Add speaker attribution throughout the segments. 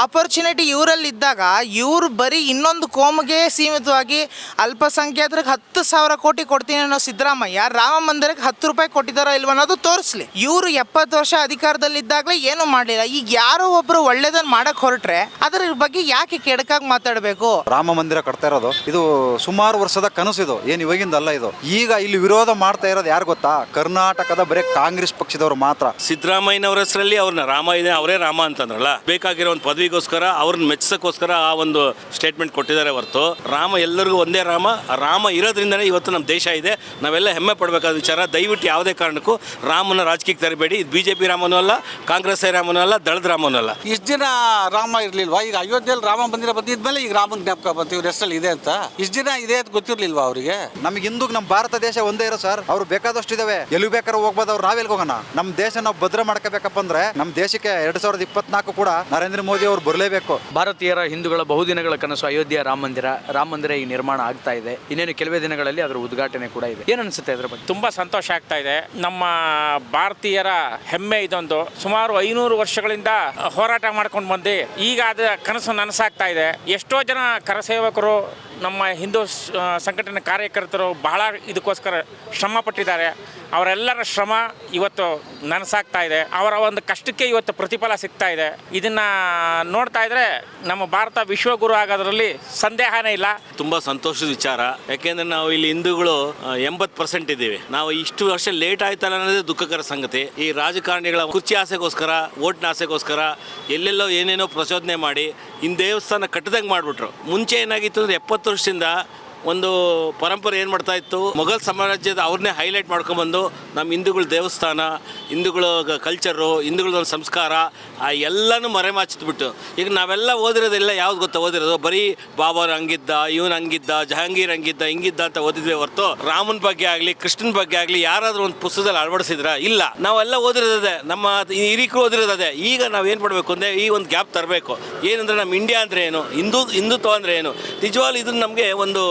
Speaker 1: Opportunity ಇವರಲ್ಲಿ ಇದ್ದಾಗ ಇವರು ಬರೀ ಇನ್ನೊಂದು ಕೋಮಿಗೆ ಸೀಮಿತವಾಗಿ ಅಲ್ಪಸಂಖ್ಯಾತರಿಗೆ ಹತ್ತು ಸಾವಿರ ಕೋಟಿ ಕೊಡ್ತೀನಿ ಅನ್ನೋ ಸಿದ್ದರಾಮಯ್ಯ ರಾಮ ಮಂದಿರಕ್ಕೆ ಹತ್ತು ರೂಪಾಯಿ ಕೊಟ್ಟಿದ್ದಾರೋ ಇಲ್ವ ಅನ್ನೋದು ತೋರಿಸ್ಲಿ. ಇವರು ಎಪ್ಪತ್ತು ವರ್ಷ ಅಧಿಕಾರದಲ್ಲಿದ್ದಾಗಲೇ ಏನು ಮಾಡಲಿಲ್ಲ. ಈಗ ಯಾರೋ ಒಬ್ರು ಒಳ್ಳೇದನ್ನ ಮಾಡಕ್ ಹೊರಟ್ರೆ ಅದರ ಬಗ್ಗೆ ಯಾಕೆ ಕೆಡಕಾಗಿ ಮಾತಾಡಬೇಕು?
Speaker 2: ರಾಮ ಮಂದಿರ ಕಟ್ತಾ ಇರೋದು ಇದು ಸುಮಾರು ವರ್ಷದ ಕನಸು ಇದು ಏನು ಇವಾಗಿಂದ ಅಲ್ಲ ಇದು. ಈಗ ಇಲ್ಲಿ ವಿರೋಧ ಮಾಡ್ತಾ ಇರೋದು ಯಾರು ಗೊತ್ತಾ? ಕರ್ನಾಟಕದ ಬರೀ ಕಾಂಗ್ರೆಸ್ ಪಕ್ಷದವರು ಮಾತ್ರ.
Speaker 3: ಸಿದ್ದರಾಮಯ್ಯನವರ ಹೆಸರಲ್ಲಿ ಅವ್ರನ್ನ ರಾಮ ಇದೆ ಅವರೇ ರಾಮ ಅಂತಂದ್ರಲ್ಲ? ಬೇಕಾಗಿರೋ ಒಂದು ಪದವಿಗೋಸ್ಕರ ಅವ್ರನ್ನ ಮೆಚ್ಚಿಸೋಕ್ಕೋಸ್ಕರ ಆ ಒಂದು ಸ್ಟೇಟ್ಮೆಂಟ್ ಕೊಟ್ಟಿದ್ದಾರೆ ಹೊರತು. ರಾಮ ಎಲ್ಲರಿಗೂ ಒಂದೇ ರಾಮ. ರಾಮ ಇರೋದ್ರಿಂದನೇ ಇವತ್ತು ನಮ್ಮ ದೇಶ ಇದೆ. ನಾವೆಲ್ಲ ಹೆಮ್ಮೆ ಪಡಬೇಕಾದ ವಿಚಾರ. ದಯವಿಟ್ಟು ಯಾವುದೇ ಕಾರಣಕ್ಕೂ ರಾಮನ ರಾಜಕೀಯಕ್ಕೆ ತರಬೇಡಿ. ಇದು ಬಿ ಜೆ ಪಿ ರಾಮನೂ ಅಲ್ಲ ಕಾಂಗ್ರೆಸ್ ರಾಮನೂ ಅಲ್ಲ ದಳದ ರಾಮನೂ ಅಲ್ಲ.
Speaker 4: ಇಷ್ಟು ದಿನ ರಾಮ ಇರಲಿಲ್ವಾ? ಈಗ ಅಯೋಧ್ಯೆಯಲ್ಲಿ ರಾಮ ಮಂದಿರ ಬಂದಿದ್ಮೇಲೆ ಈಗ ರಾಮನ ಜ್ಞಾಪಕ ಬಂತು. ಇವ್ರ ಹೆಸರಲ್ಲಿ ಇದೆ ಅಂತ. ಇಷ್ಟು ದಿನ ಇದೆ ಅಂತ ಗೊತ್ತಿರ್ಲಿಲ್ವಾ ಅವರಿಗೆ?
Speaker 2: ನಮಗೆ ಹಿಂದೂ ನಮ್ಮ ಭಾರತ ದೇಶ ಒಂದೇ ಇರೋ ಸರ್. ಅವ್ರು ಬೇಕಾದಷ್ಟು ಇದಾವೆ. ಎಲ್ಲಿ ಬೇಕಾದ್ರೆ ಹೋಗ್ಬೋದು. ಅವ್ರು ನಾವೆಲ್ಲಿ ಹೋಗೋಣ. ನಮ್ಮ ದೇಶ ನಾವು ಭದ್ರ ಮಾಡ್ಕೋಬೇಕಪ್ಪ ಅಂದ್ರೆ ನಮ್ಮ ದೇಶಕ್ಕೆ ಎರಡ್ ಸಾವಿರದ ಇಪ್ಪತ್ನಾಲ್ಕು ಕೂಡ ನರೇಂದ್ರ ಮೋದಿ ಅವರು ಬರಲೇಬೇಕು.
Speaker 5: ಭಾರತೀಯರ ಹಿಂದೂಗಳ ಬಹುದಿನಗಳ ಕನಸು ಅಯೋಧ್ಯೆ ರಾಮ ಮಂದಿರ ರಾಮ ಮಂದಿರ ಈ ನಿರ್ಮಾಣ ಆಗ್ತಾ ಇದೆ. ಇನ್ನೇನು ಕೆಲವೇ ದಿನಗಳಲ್ಲಿ ಅದರ ಉದ್ಘಾಟನೆ ಕೂಡ ಇದೆ. ಏನು ಅನಿಸುತ್ತೆ ಅದರ ಬಗ್ಗೆ?
Speaker 6: ತುಂಬ ಸಂತೋಷ ಆಗ್ತಾ ಇದೆ. ನಮ್ಮ ಭಾರತೀಯರ ಹೆಮ್ಮೆ ಇದೊಂದು. ಸುಮಾರು ಐನೂರು ವರ್ಷಗಳಿಂದ ಹೋರಾಟ ಮಾಡ್ಕೊಂಡು ಬಂದು ಈಗ ಅದ ಕನಸು ನನಸಾಗ್ತಾ ಇದೆ. ಎಷ್ಟೋ ಜನ ಕರಸೇವಕರು ನಮ್ಮ ಹಿಂದೂ ಸಂಘಟನೆ ಕಾರ್ಯಕರ್ತರು ಬಹಳ ಇದಕ್ಕೋಸ್ಕರ ಶ್ರಮ ಪಟ್ಟಿದ್ದಾರೆ. ಅವರೆಲ್ಲರ ಶ್ರಮ ಇವತ್ತು ನನಸಾಗ್ತಾ ಇದೆ. ಅವರ ಒಂದು ಕಷ್ಟಕ್ಕೆ ಇವತ್ತು ಪ್ರತಿಫಲ ಸಿಗ್ತಾ ಇದೆ. ಇದನ್ನ ನೋಡ್ತಾ ಇದ್ರೆ ನಮ್ಮ ಭಾರತ ವಿಶ್ವಗುರು ಆಗೋದ್ರಲ್ಲಿ ಸಂದೇಹನೇ ಇಲ್ಲ.
Speaker 3: ತುಂಬ ಸಂತೋಷದ ವಿಚಾರ. ಯಾಕೆಂದರೆ ನಾವು ಇಲ್ಲಿ ಹಿಂದೂಗಳು ಎಂಬತ್ತು ಪರ್ಸೆಂಟ್ ಇದ್ದೀವಿ. ನಾವು ಇಷ್ಟು ವರ್ಷ ಲೇಟ್ ಆಯ್ತಲ್ಲ ಅನ್ನೋದೇ ದುಃಖಕರ ಸಂಗತಿ. ಈ ರಾಜಕಾರಣಿಗಳ ಕುರ್ಚಿ ಆಸೆಗೋಸ್ಕರ ಓಟ್ನ ಆಸೆಗೋಸ್ಕರ ಎಲ್ಲೆಲ್ಲೋ ಏನೇನೋ ಪ್ರಚೋದನೆ ಮಾಡಿ ಇನ್ನು ದೇವಸ್ಥಾನ ಕಟ್ಟದಂಗೆ ಮಾಡಿಬಿಟ್ರು. ಮುಂಚೆ ಏನಾಗಿತ್ತು ಅಂದರೆ ಎಪ್ಪತ್ತು ವರ್ಷದಿಂದ ಒಂದು ಪರಂಪರೆ ಏನು ಮಾಡ್ತಾ ಇತ್ತು? ಮೊಘಲ್ ಸಾಮ್ರಾಜ್ಯದ ಅವ್ರನ್ನೇ ಹೈಲೈಟ್ ಮಾಡ್ಕೊಂಬಂದು ನಮ್ಮ ಹಿಂದೂಗಳ ದೇವಸ್ಥಾನ, ಹಿಂದೂಗಳ ಕಲ್ಚರು ಹಿಂದೂಗಳ ಸಂಸ್ಕಾರ, ಆ ಎಲ್ಲನೂ ಮರೆಮಾಚಿದ್ಬಿಟ್ಟು ಈಗ ನಾವೆಲ್ಲ ಓದಿರೋದೆಲ್ಲ ಯಾವ್ದು ಗೊತ್ತಾ? ಓದಿರೋದು ಬರೀ ಬಾಬರ್ ಹಂಗಿದ್ದ, ಇವನು ಹಂಗಿದ್ದ, ಜಹಾಂಗೀರ್ ಹಂಗಿದ್ದ, ಹಿಂಗಿದ್ದ ಅಂತ ಓದಿದ್ವಿ ಹೊರತು ರಾಮನ ಬಗ್ಗೆ ಆಗಲಿ, ಕೃಷ್ಣನ ಬಗ್ಗೆ ಆಗಲಿ ಯಾರಾದರೂ ಒಂದು ಪುಸ್ತಕದಲ್ಲಿ ಅಳವಡಿಸಿದ್ರ? ಇಲ್ಲ. ನಾವೆಲ್ಲ ಓದಿರೋದೇ ನಮ್ಮ ಹಿರಿಕರು ಓದಿರೋದೇ ಈಗ ನಾವು ಏನು ಮಾಡಬೇಕು ಅಂದರೆ ಈ ಒಂದು ಗ್ಯಾಪ್ ತರಬೇಕು. ಏನಂದರೆ ನಮ್ಮ ಇಂಡಿಯಾ ಅಂದರೆ ಏನು? ಹಿಂದೂ, ಹಿಂದುತ್ವ ಅಂದರೆ ಏನು? ನಿಜವಾಗ್ಲೂ ಇದನ್ನು ನಮಗೆ ಒಂದು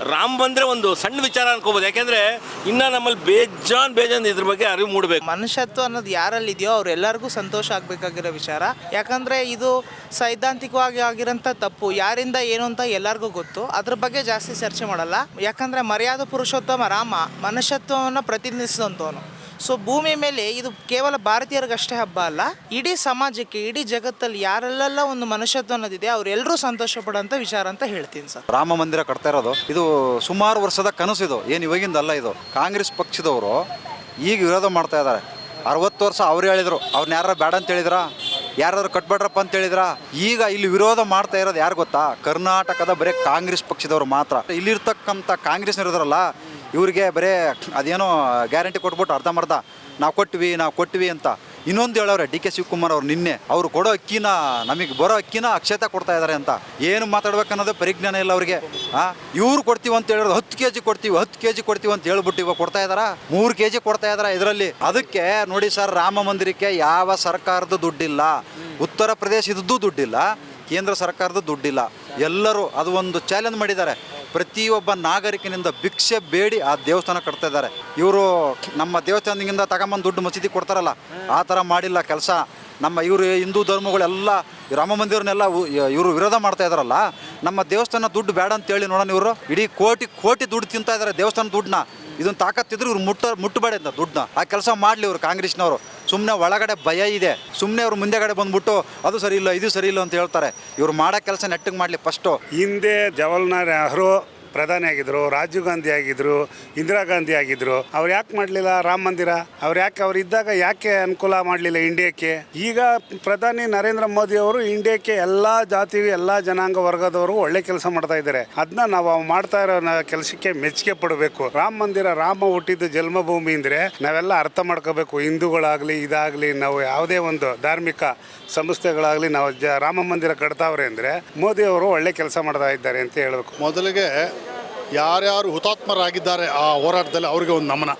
Speaker 3: ರಾಮ ಬಂದರೆ ಒಂದು ಸಣ್ಣ ವಿಚಾರ ಅನ್ಕೋಬಹುದು ಯಾಕಂದ್ರೆ ಇನ್ನ ನಮ್ಮಲ್ಲಿ ಬೇಜಾನ್ ಬೇಜಾನ್ ಇದ್ರ ಬಗ್ಗೆ ಅರಿವು ಮೂಡಬೇಕು.
Speaker 1: ಮನುಷ್ಯತ್ವ ಅನ್ನೋದು ಯಾರಲ್ಲಿ ಇದೆಯೋ ಅವ್ರೆಲ್ಲರಿಗೂ ಸಂತೋಷ ಆಗಬೇಕಾಗಿರೋ ವಿಚಾರ. ಯಾಕಂದರೆ ಇದು ಸೈದ್ಧಾಂತಿಕವಾಗಿ ಆಗಿರೋಂಥ ತಪ್ಪು. ಯಾರಿಂದ ಏನು ಅಂತ ಎಲ್ಲರಿಗೂ ಗೊತ್ತು. ಅದ್ರ ಬಗ್ಗೆ ಜಾಸ್ತಿ ಚರ್ಚೆ ಮಾಡಲ್ಲ. ಯಾಕಂದರೆ ಮರ್ಯಾದ ಪುರುಷೋತ್ತಮ ರಾಮ ಮನುಷ್ಯತ್ವವನ್ನು ಪ್ರತಿನಿಧಿಸಿದಂಥವನು. ಸೊ ಭೂಮಿ ಮೇಲೆ ಇದು ಕೇವಲ ಭಾರತೀಯರಿಗಷ್ಟೇ ಹಬ್ಬ ಅಲ್ಲ, ಇಡೀ ಸಮಾಜಕ್ಕೆ, ಇಡೀ ಜಗತ್ತಲ್ಲಿ ಯಾರಲ್ಲೆಲ್ಲ ಒಂದು ಮನುಷ್ಯತ್ವ ಅನ್ನೋದಿದೆ ಅವರೆಲ್ಲರೂ ಸಂತೋಷ ಪಡೋಂಥ ವಿಚಾರ ಅಂತ ಹೇಳ್ತೀನಿ ಸರ್.
Speaker 2: ರಾಮ ಮಂದಿರ ಕಟ್ತಾ ಇರೋದು, ಇದು ಸುಮಾರು ವರ್ಷದ ಕನಸು ಇದು, ಏನು ಇವಾಗಿಂದ ಅಲ್ಲ ಇದು. ಕಾಂಗ್ರೆಸ್ ಪಕ್ಷದವರು ಈಗ ವಿರೋಧ ಮಾಡ್ತಾ ಇದ್ದಾರೆ. ಅರವತ್ತು ವರ್ಷ ಅವ್ರು ಹೇಳಿದ್ರು ಅವ್ರನ್ನ ಯಾರು ಬೇಡ ಅಂತ ಹೇಳಿದ್ರ? ಯಾರಾದ್ರು ಕಟ್ಬೇಡ್ರಪ್ಪ ಅಂತ ಹೇಳಿದ್ರ? ಈಗ ಇಲ್ಲಿ ವಿರೋಧ ಮಾಡ್ತಾ ಇರೋದು ಯಾರು ಗೊತ್ತಾ? ಕರ್ನಾಟಕದ ಬರೀ ಕಾಂಗ್ರೆಸ್ ಪಕ್ಷದವರು ಮಾತ್ರ. ಇಲ್ಲಿರ್ತಕ್ಕಂಥ ಕಾಂಗ್ರೆಸ್ ಇರೋದ್ರಲ್ಲ ಇವ್ರಿಗೆ ಬರೇ ಅದೇನೋ ಗ್ಯಾರಂಟಿ ಕೊಟ್ಬಿಟ್ಟು ಅರ್ಧಂಬರ್ಧ ನಾವು ಕೊಟ್ವಿ ನಾವು ಕೊಟ್ವಿ ಅಂತ ಇನ್ನೊಂದು ಹೇಳವ್ರೆ, ಡಿ ಕೆ ಶಿವಕುಮಾರ್ ಅವ್ರು ನಿನ್ನೆ ಅವರು ಕೊಡೋ ಅಕ್ಕಿನ, ನಮಗೆ ಬರೋ ಅಕ್ಕಿನ ಅಕ್ಷತೆ ಕೊಡ್ತಾ ಇದ್ದಾರೆ ಅಂತ. ಏನು ಮಾತಾಡ್ಬೇಕನ್ನೋದು ಪರಿಜ್ಞಾನ ಇಲ್ಲ ಅವ್ರಿಗೆ. ಹಾಂ ಇವ್ರು ಕೊಡ್ತೀವಿ ಅಂತ ಹೇಳಿದ್ರು ಹತ್ತು ಕೆ ಜಿ ಕೊಡ್ತೀವಿ, ಹತ್ತು ಕೆ ಜಿ ಕೊಡ್ತೀವಿ ಅಂತ ಹೇಳ್ಬಿಟ್ಟು ಇವಾಗ ಕೊಡ್ತಾ ಇದಾರ? ಮೂರು ಕೆ ಜಿ ಕೊಡ್ತಾ ಇದಾರ ಇದರಲ್ಲಿ? ಅದಕ್ಕೆ ನೋಡಿ ಸರ್, ರಾಮ ಮಂದಿರಕ್ಕೆ ಯಾವ ಸರ್ಕಾರದ ದುಡ್ಡಿಲ್ಲ. ಉತ್ತರ ಪ್ರದೇಶದ್ದು ದುಡ್ಡಿಲ್ಲ, ಕೇಂದ್ರ ಸರ್ಕಾರದ ದುಡ್ಡಿಲ್ಲ. ಎಲ್ಲರೂ ಅದು ಒಂದು ಚಾಲೆಂಜ್ ಮಾಡಿದ್ದಾರೆ. ಪ್ರತಿಯೊಬ್ಬ ನಾಗರಿಕನಿಂದ ಭಿಕ್ಷೆ ಬೇಡಿ ಆ ದೇವಸ್ಥಾನ ಕಟ್ತಾ ಇದ್ದಾರೆ. ಇವರು ನಮ್ಮ ದೇವಸ್ಥಾನದಿಂದ ತಗೊಂಬಂದು ದುಡ್ಡು ಮಸೀದಿ ಕೊಡ್ತಾರಲ್ಲ, ಆ ಥರ ಮಾಡಿಲ್ಲ ಕೆಲಸ. ನಮ್ಮ ಇವರು ಹಿಂದೂ ಧರ್ಮಗಳೆಲ್ಲ, ರಾಮ ಮಂದಿರನ್ನೆಲ್ಲ ಇವರು ವಿರೋಧ ಮಾಡ್ತಾ ಇದಾರಲ್ಲ ನಮ್ಮ ದೇವಸ್ಥಾನ ದುಡ್ಡು ಬೇಡ ಅಂತೇಳಿ ನೋಡೋಣ ಇವರು. ಇಡೀ ಕೋಟಿ ಕೋಟಿ ದುಡ್ಡು ತಿಂತಾ ಇದ್ದಾರೆ ದೇವಸ್ಥಾನ ದುಡ್ಡನ್ನ. ಇದನ್ನ ತಾಕತ್ತಿದ್ರು ಇವ್ರು ಮುಟ್ಟ ಮುಟ್ಟಬೇಡ ಅಂತ ದುಡ್ಡನ್ನ. ಆ ಕೆಲಸ ಮಾಡಲಿ ಇವರು ಕಾಂಗ್ರೆಸ್ನವರು. ಸುಮ್ಮನೆ ಒಳಗಡೆ ಭಯ ಇದೆ. ಸುಮ್ಮನೆ ಅವ್ರು ಮುಂದೆಗಡೆ ಬಂದ್ಬಿಟ್ಟು ಅದು ಸರಿ ಇಲ್ಲ ಇದು ಸರಿ ಇಲ್ಲ ಅಂತ ಹೇಳ್ತಾರೆ. ಇವ್ರು ಮಾಡೋ ಕೆಲಸ ನೆಟ್ಟಿಗೆ ಮಾಡಲಿ ಫಸ್ಟು
Speaker 7: ಹಿಂದೆ ಜವಾಹರ್ಲಾಲ್ ನೆಹರು ಪ್ರಧಾನಿ ಆಗಿದ್ರು, ರಾಜೀವ್ ಗಾಂಧಿ ಆಗಿದ್ರು, ಇಂದಿರಾ ಗಾಂಧಿ ಆಗಿದ್ರು. ಅವ್ರು ಯಾಕೆ ಮಾಡಲಿಲ್ಲ ರಾಮ ಮಂದಿರ? ಅವ್ರು ಯಾಕೆ ಅವ್ರು ಇದ್ದಾಗ ಯಾಕೆ ಅನುಕೂಲ ಮಾಡಲಿಲ್ಲ ಇಂಡಿಯಾಕ್ಕೆ? ಈಗ ಪ್ರಧಾನಿ ನರೇಂದ್ರ ಮೋದಿ ಅವರು ಇಂಡಿಯಾಕ್ಕೆ ಎಲ್ಲ ಜಾತಿ ಎಲ್ಲ ಜನಾಂಗ ವರ್ಗದವರು ಒಳ್ಳೆ ಕೆಲಸ ಮಾಡ್ತಾ ಇದ್ದಾರೆ. ಅದನ್ನ ನಾವು ಮಾಡ್ತಾ ಇರೋ ಕೆಲಸಕ್ಕೆ ಮೆಚ್ಚುಗೆ ಪಡಬೇಕು ರಾಮ ಮಂದಿರ, ರಾಮ ಹುಟ್ಟಿದ ಜನ್ಮಭೂಮಿ ಅಂದರೆ ನಾವೆಲ್ಲ ಅರ್ಥ ಮಾಡ್ಕೋಬೇಕು. ಹಿಂದೂಗಳಾಗಲಿ, ಇದಾಗಲಿ, ನಾವು ಯಾವುದೇ ಒಂದು ಧಾರ್ಮಿಕ ಸಂಸ್ಥೆಗಳಾಗಲಿ ನಾವು ರಾಮ ಮಂದಿರ ಕಟ್ತಾವ್ರೆ ಅಂದರೆ ಮೋದಿ ಅವರು ಒಳ್ಳೆ ಕೆಲಸ ಮಾಡ್ತಾ ಇದ್ದಾರೆ ಅಂತ ಹೇಳಬೇಕು.
Speaker 8: ಮೊದಲಿಗೆ ಯಾರ್ಯಾರು ಹುತಾತ್ಮರಾಗಿದ್ದಾರೆ ಆ ಹೋರಾಟದಲ್ಲಿ ಅವರಿಗೆ ಒಂದು ನಮನ.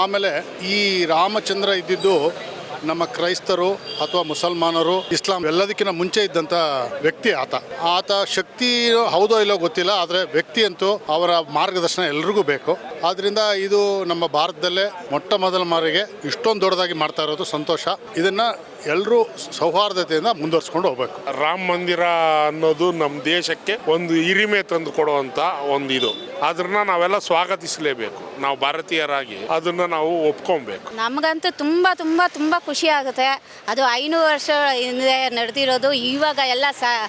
Speaker 8: ಆಮೇಲೆ ಈ ರಾಮಚಂದ್ರ ಇದ್ದಿದ್ದು ನಮ್ಮ ಕ್ರೈಸ್ತರು ಅಥವಾ ಮುಸಲ್ಮಾನರು, ಇಸ್ಲಾಂ ಎಲ್ಲದಕ್ಕಿಂತ ಮುಂಚೆ ಇದ್ದಂಥ ವ್ಯಕ್ತಿ ಆತ. ಆತ ಶಕ್ತಿ ಹೌದೋ ಇಲ್ಲೋ ಗೊತ್ತಿಲ್ಲ, ಆದರೆ ವ್ಯಕ್ತಿ ಅಂತೂ ಅವರ ಮಾರ್ಗದರ್ಶನ ಎಲ್ರಿಗೂ ಬೇಕು. ಆದ್ದರಿಂದ ಇದು ನಮ್ಮ ಭಾರತದಲ್ಲೇ ಮೊಟ್ಟ ಮೊದಲ ಮಾರಿಗೆ ಇಷ್ಟೊಂದು ದೊಡ್ಡದಾಗಿ ಮಾಡ್ತಾ ಇರೋದು ಸಂತೋಷ. ಇದನ್ನ ಎಲ್ಲರೂ ಸೌಹಾರ್ದತೆಯಿಂದ ಮುಂದುವರ್ಸ್ಕೊಂಡು ಹೋಗ್ಬೇಕು.
Speaker 9: ರಾಮ ಮಂದಿರ ಅನ್ನೋದು ನಮ್ಮ ದೇಶಕ್ಕೆ ಒಂದು ಹಿರಿಮೆ ತಂದು ಕೊಡುವಂತ ಒಂದು ಇದು. ಅದನ್ನ ನಾವೆಲ್ಲ ಸ್ವಾಗತಿಸಲೇಬೇಕು. ನಾವು ಭಾರತೀಯರಾಗಿ ಅದನ್ನ ನಾವು ಒಪ್ಕೊಬೇಕು.
Speaker 10: ನಮಗಂತೂ ತುಂಬ ತುಂಬ ತುಂಬ ಖುಷಿ ಆಗುತ್ತೆ. ಅದು ಐನೂರು ವರ್ಷ ಹಿಂದೆ ನಡೆದಿರೋದು. ಇವಾಗ ಎಲ್ಲ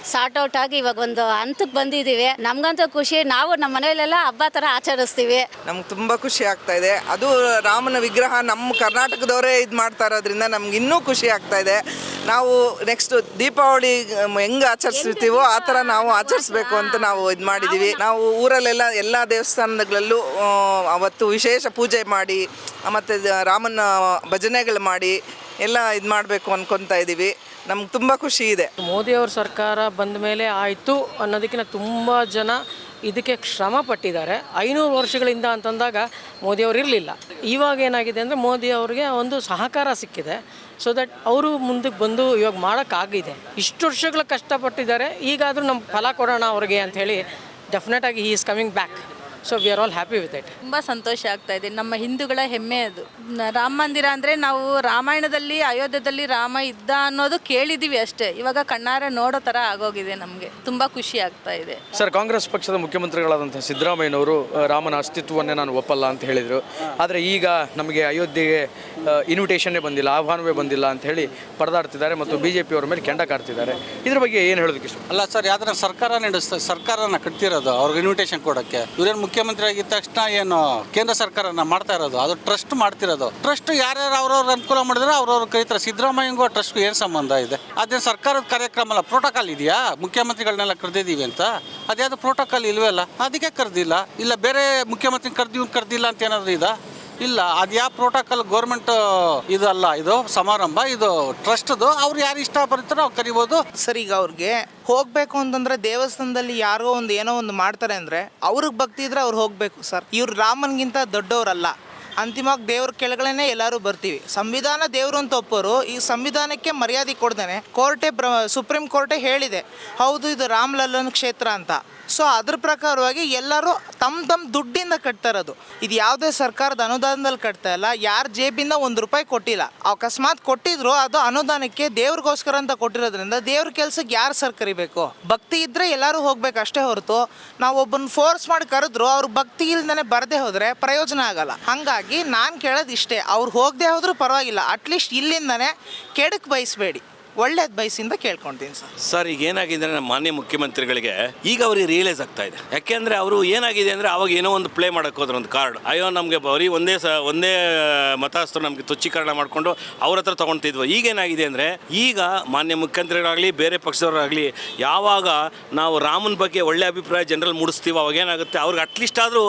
Speaker 10: ಸಾರ್ಟ್ ಔಟ್ ಆಗಿ ಇವಾಗ ಒಂದು ಹಂತಕ್ಕೆ ಬಂದಿದ್ದೀವಿ. ನಮಗಂತೂ ಖುಷಿ. ನಾವು ನಮ್ಮ ಮನೆಯಲ್ಲೆಲ್ಲ ಹಬ್ಬ ಥರ ಆಚರಿಸ್ತೀವಿ.
Speaker 11: ನಮ್ಗೆ ತುಂಬ ಖುಷಿ ಆಗ್ತಾ ಇದೆ. ಅದು ರಾಮನ ವಿಗ್ರಹ ನಮ್ಮ ಕರ್ನಾಟಕದವರೇ ಇದು ಮಾಡ್ತಾ ಇರೋದ್ರಿಂದ ನಮ್ಗೆ ಇನ್ನೂ ಖುಷಿ ಆಗ್ತಾ ಇದೆ. ನಾವು ನೆಕ್ಸ್ಟ್ ದೀಪಾವಳಿ ಹೆಂಗೆ ಆಚರಿಸ್ತೀವೋ ಆ ಥರ ನಾವು ಆಚರಿಸ್ಬೇಕು ಅಂತ ನಾವು ಇದು ಮಾಡಿದ್ದೀವಿ ನಾವು ಊರಲ್ಲೆಲ್ಲ ಎಲ್ಲ ದೇವಸ್ಥಾನಗಳಲ್ಲೂ ಅವತ್ತು ವಿಶೇಷ ಪೂಜೆ ಮಾಡಿ ಮತ್ತು ರಾಮನ ಭಜನೆಗಳು ಮಾಡಿ ಎಲ್ಲ ಇದು ಮಾಡಬೇಕು ಅನ್ಕೊತಾ ಇದ್ದೀವಿ ನಮ್ಗೆ ತುಂಬ ಖುಷಿ ಇದೆ.
Speaker 12: ಮೋದಿಯವ್ರ ಸರ್ಕಾರ ಬಂದ ಮೇಲೆ ಆಯಿತು ಅನ್ನೋದಕ್ಕಿಂತ ತುಂಬ ಜನ ಇದಕ್ಕೆ ಶ್ರಮ ಪಟ್ಟಿದ್ದಾರೆ. ಐನೂರು ವರ್ಷಗಳಿಂದ ಅಂತಂದಾಗ ಮೋದಿಯವರು ಇರಲಿಲ್ಲ. ಇವಾಗ ಏನಾಗಿದೆ ಅಂದರೆ ಮೋದಿ ಅವರಿಗೆ ಒಂದು ಸಹಕಾರ ಸಿಕ್ಕಿದೆ. ಸೊ ದಟ್ ಅವರು ಮುಂದಕ್ಕೆ ಬಂದು ಇವಾಗ ಮಾಡೋಕ್ಕಾಗಿದೆ ಇಷ್ಟು ವರ್ಷಗಳ ಕಷ್ಟಪಟ್ಟಿದ್ದಾರೆ. ಈಗಾದರೂ ನಮ್ಮ ಫಲ ಕೊಡೋಣ ಅವ್ರಿಗೆ ಅಂಥೇಳಿ ಡೆಫಿನೆಟಾಗಿ he is coming back so we are all happy with it
Speaker 10: ತುಂಬ ಸಂತೋಷ ಆಗ್ತಾ ಇದೆ. ನಮ್ಮ ಹಿಂದೂಗಳ ಹೆಮ್ಮೆ ಅದು. ನ- ರಾಮ ಮಂದಿರ ಅಂದರೆ ನಾವು ರಾಮಾಯಣದಲ್ಲಿ ಅಯೋಧ್ಯದಲ್ಲಿ ರಾಮ ಇದ್ದ ಅನ್ನೋದು ಕೇಳಿದ್ದೀವಿ ಅಷ್ಟೇ. ಇವಾಗ ಕಣ್ಣಾರೆ ನೋಡೋ ಥರ ಆಗೋಗಿದೆ ನಮಗೆ. ತುಂಬ ಖುಷಿ ಆಗ್ತಾ ಇದೆ.
Speaker 5: ಸರ್ ಕಾಂಗ್ರೆಸ್ ಪಕ್ಷದ ಮುಖ್ಯಮಂತ್ರಿಗಳಾದಂಥ ಸಿದ್ದರಾಮಯ್ಯನವರು ಆ, ರಾಮನ ಅಸ್ತಿತ್ವವನ್ನೇ ನಾನು ಒಪ್ಪಲ್ಲ ಅಂತ ಹೇಳಿದರು. ಆದರೆ ಈಗ ನಮಗೆ ಅಯೋಧ್ಯೆಗೆ ಇನ್ವಿಟೇಷನ್ನೇ ಬಂದಿಲ್ಲ, ಆಹ್ವಾನವೇ ಬಂದಿಲ್ಲ ಅಂತ ಹೇಳಿ ಪರದಾಡ್ತಿದ್ದಾರೆ ಮತ್ತು ಬಿ ಜೆ ಪಿಯವರ ಮೇಲೆ ಕೆಂಡ ಕಾಡ್ತಿದ್ದಾರೆ. ಇದ್ರ ಬಗ್ಗೆ ಏನು ಹೇಳೋದಕ್ಕೆ ಇಷ್ಟ?
Speaker 4: ಅಲ್ಲ ಸರ್, ಯಾವ್ದಾರ ಸರ್ಕಾರ ನಡೆಸ್ತಾ, ಸರ್ಕಾರನ ಕಟ್ತಿರೋದು, ಅವ್ರಿಗೆ ಇನ್ವಿಟೇಷನ್ ಕೊಡೋಕ್ಕೆ. ಇವ್ರೇನು ಮುಖ್ಯಮಂತ್ರಿ ಆಗಿದ್ದ ತಕ್ಷಣ ಏನು ಕೇಂದ್ರ ಸರ್ಕಾರನ ಮಾಡ್ತಾ ಇರೋದು, ಅದು ಟ್ರಸ್ಟ್ ಮಾಡ್ತಿರೋದು. ಟ್ರಸ್ಟ್ ಯಾರ್ಯಾರು ಅವ್ರವ್ರ ಅನುಕೂಲ ಮಾಡಿದ್ರೆ ಅವ್ರವ್ರು ಕರೀತಾರೆ ಸಿದ್ದರಾಮಯ್ಯಂಗೂ ಟ್ರಸ್ಟ್ ಏನು ಸಂಬಂಧ ಇದೆ? ಅದೇನು ಸರ್ಕಾರದ ಕಾರ್ಯಕ್ರಮ ಅಲ್ಲ ಪ್ರೋಟೋಕಾಲ್ ಇದೆಯಾ? ಮುಖ್ಯಮಂತ್ರಿಗಳನ್ನೆಲ್ಲ ಕರೆದಿದ್ದೀವಿ ಅಂತ? ಅದ್ಯಾವುದು ಪ್ರೋಟೋಕಾಲ್ ಇಲ್ವೇ ಅಲ್ಲ? ಅದಕ್ಕೆ ಕರೆದಿಲ್ಲ? ಇಲ್ಲ ಬೇರೆ ಮುಖ್ಯಮಂತ್ರಿ ಕರೆದಿವ್ ಕರೆದಿಲ್ಲ ಅಂತ ಏನಾದರೂ ಇದಾ? ಇಲ್ಲ, ಅದು ಯಾವ ಪ್ರೋಟೋಕಾಲ್ ಗೌರ್ಮೆಂಟ್ ಇದು ಅಲ್ಲ ಇದು ಸಮಾರಂಭ, ಇದು ಟ್ರಸ್ಟ್ದು ಅವ್ರು ಯಾರು ಇಷ್ಟ ಬರ್ತಾರೋ ಅವ್ರು ಕರಿಬೋದು.
Speaker 1: ಸರಿ, ಈಗ ಅವ್ರಿಗೆ ಹೋಗ್ಬೇಕು ಅಂತಂದ್ರೆ ದೇವಸ್ಥಾನದಲ್ಲಿ ಯಾರೋ ಒಂದು ಏನೋ ಒಂದು ಮಾಡ್ತಾರೆ ಅಂದ್ರೆ ಅವ್ರಿಗೆ ಭಕ್ತಿ ಇದ್ರೆ ಅವ್ರು ಹೋಗ್ಬೇಕು ಸರ್. ಇವ್ರು ರಾಮನ್ಗಿಂತ ದೊಡ್ಡವರಲ್ಲ. ಅಂತಿಮವಾಗಿ ದೇವ್ರ ಕೆಳಗಡೆನೆ ಎಲ್ಲರೂ ಬರ್ತೀವಿ. ಸಂವಿಧಾನ ದೇವರು ಅಂತ ಒಪ್ಪೋರು, ಈ ಸಂವಿಧಾನಕ್ಕೆ ಮರ್ಯಾದೆ ಕೊಡ್ದೇನೆ. ಕೋರ್ಟೆ ಪ್ರ ಸುಪ್ರೀಂ ಕೋರ್ಟೇ ಹೇಳಿದೆ, ಹೌದು, ಇದು ರಾಮ್ಲಲ್ಲನ್ ಕ್ಷೇತ್ರ ಅಂತ. ಸೊ ಅದ್ರ ಪ್ರಕಾರವಾಗಿ ಎಲ್ಲರೂ ತಮ್ಮ ತಮ್ಮ ದುಡ್ಡಿಂದ ಕಟ್ತಾ ಇರೋದು ಇದು ಯಾವುದೇ ಸರ್ಕಾರದ ಅನುದಾನದಲ್ಲಿ ಕಟ್ತಾ ಇಲ್ಲ. ಯಾರ ಜೇಬಿಂದ ಒಂದು ರೂಪಾಯಿ ಕೊಟ್ಟಿಲ್ಲ. ಅಕಸ್ಮಾತ್ ಕೊಟ್ಟಿದ್ರು, ಅದು ಅನುದಾನಕ್ಕೆ ದೇವ್ರಿಗೋಸ್ಕರ ಅಂತ ಕೊಟ್ಟಿರೋದ್ರಿಂದ ದೇವ್ರ ಕೆಲ್ಸಕ್ಕೆ ಯಾರು ಸರ್ ಕರಿಬೇಕು ಭಕ್ತಿ ಇದ್ರೆ ಎಲ್ಲರೂ ಹೋಗ್ಬೇಕು ಅಷ್ಟೇ ಹೊರತು. ನಾವು ಒಬ್ಬನ ಫೋರ್ಸ್ ಮಾಡಿ ಕರೆದ್ರು, ಅವ್ರ ಭಕ್ತಿ ಇಲ್ದೇ ಬರದೇ ಹೋದ್ರೆ ಪ್ರಯೋಜನ ಆಗಲ್ಲ. ಹಾಗಾಗಿ ನಾನು ಕೇಳೋದು ಇಷ್ಟೇ. ಅವ್ರು ಹೋಗದೆ ಹೋದ್ರೂ ಪರವಾಗಿಲ್ಲ. ಅಟ್ಲೀಸ್ಟ್ ಇಲ್ಲಿಂದನೇ ಕೆಡಕ್ ಬಯಸಬೇಡಿ. ಒಳ್ಳೇದು ಬಯಸಿಂದ ಕೇಳ್ಕೊಳ್ತೀನಿ ಸರ್.
Speaker 3: ಸರ್, ಈಗ ಏನಾಗಿದೆ ಅಂದ್ರೆ ನಮ್ಮ ಮಾನ್ಯ ಮುಖ್ಯಮಂತ್ರಿಗಳಿಗೆ ಈಗ ಅವ್ರಿಗೆ ರಿಯಲೈಸ್ ಆಗ್ತಾ ಇದೆ. ಯಾಕೆಂದ್ರೆ ಅವರು ಏನಾಗಿದೆ ಅಂದ್ರೆ ಅವಾಗ ಏನೋ ಒಂದು ಪ್ಲೇ ಮಾಡಕ್ ಒಂದು ಕಾರ್ಡ್ ಅಯ್ಯೋ, ನಮಗೆ ಬರೀ ಒಂದೇ ಸ, ಒಂದೇ ಮತಾಸ್ತ್ರ ನಮಗೆ ತುಚ್ಚೀಕರಣ ಮಾಡಿಕೊಂಡು ಅವ್ರ ಹತ್ರ ತಗೊಳ್ತಿದ್ವು ಈಗ ಏನಾಗಿದೆ ಅಂದ್ರೆ ಈಗ ಮಾನ್ಯ ಮುಖ್ಯಮಂತ್ರಿಗಳಾಗಲಿ, ಬೇರೆ ಪಕ್ಷದವರಾಗಲಿ, ಯಾವಾಗ ನಾವು ರಾಮನ ಬಗ್ಗೆ ಒಳ್ಳೆ ಅಭಿಪ್ರಾಯ ಜನರಲ್ಲಿ ಮೂಡಿಸ್ತೀವೋ, ಅವಾಗ ಏನಾಗುತ್ತೆ? ಅವ್ರಿಗೆ ಅಟ್ಲೀಸ್ಟ್ ಆದರೂ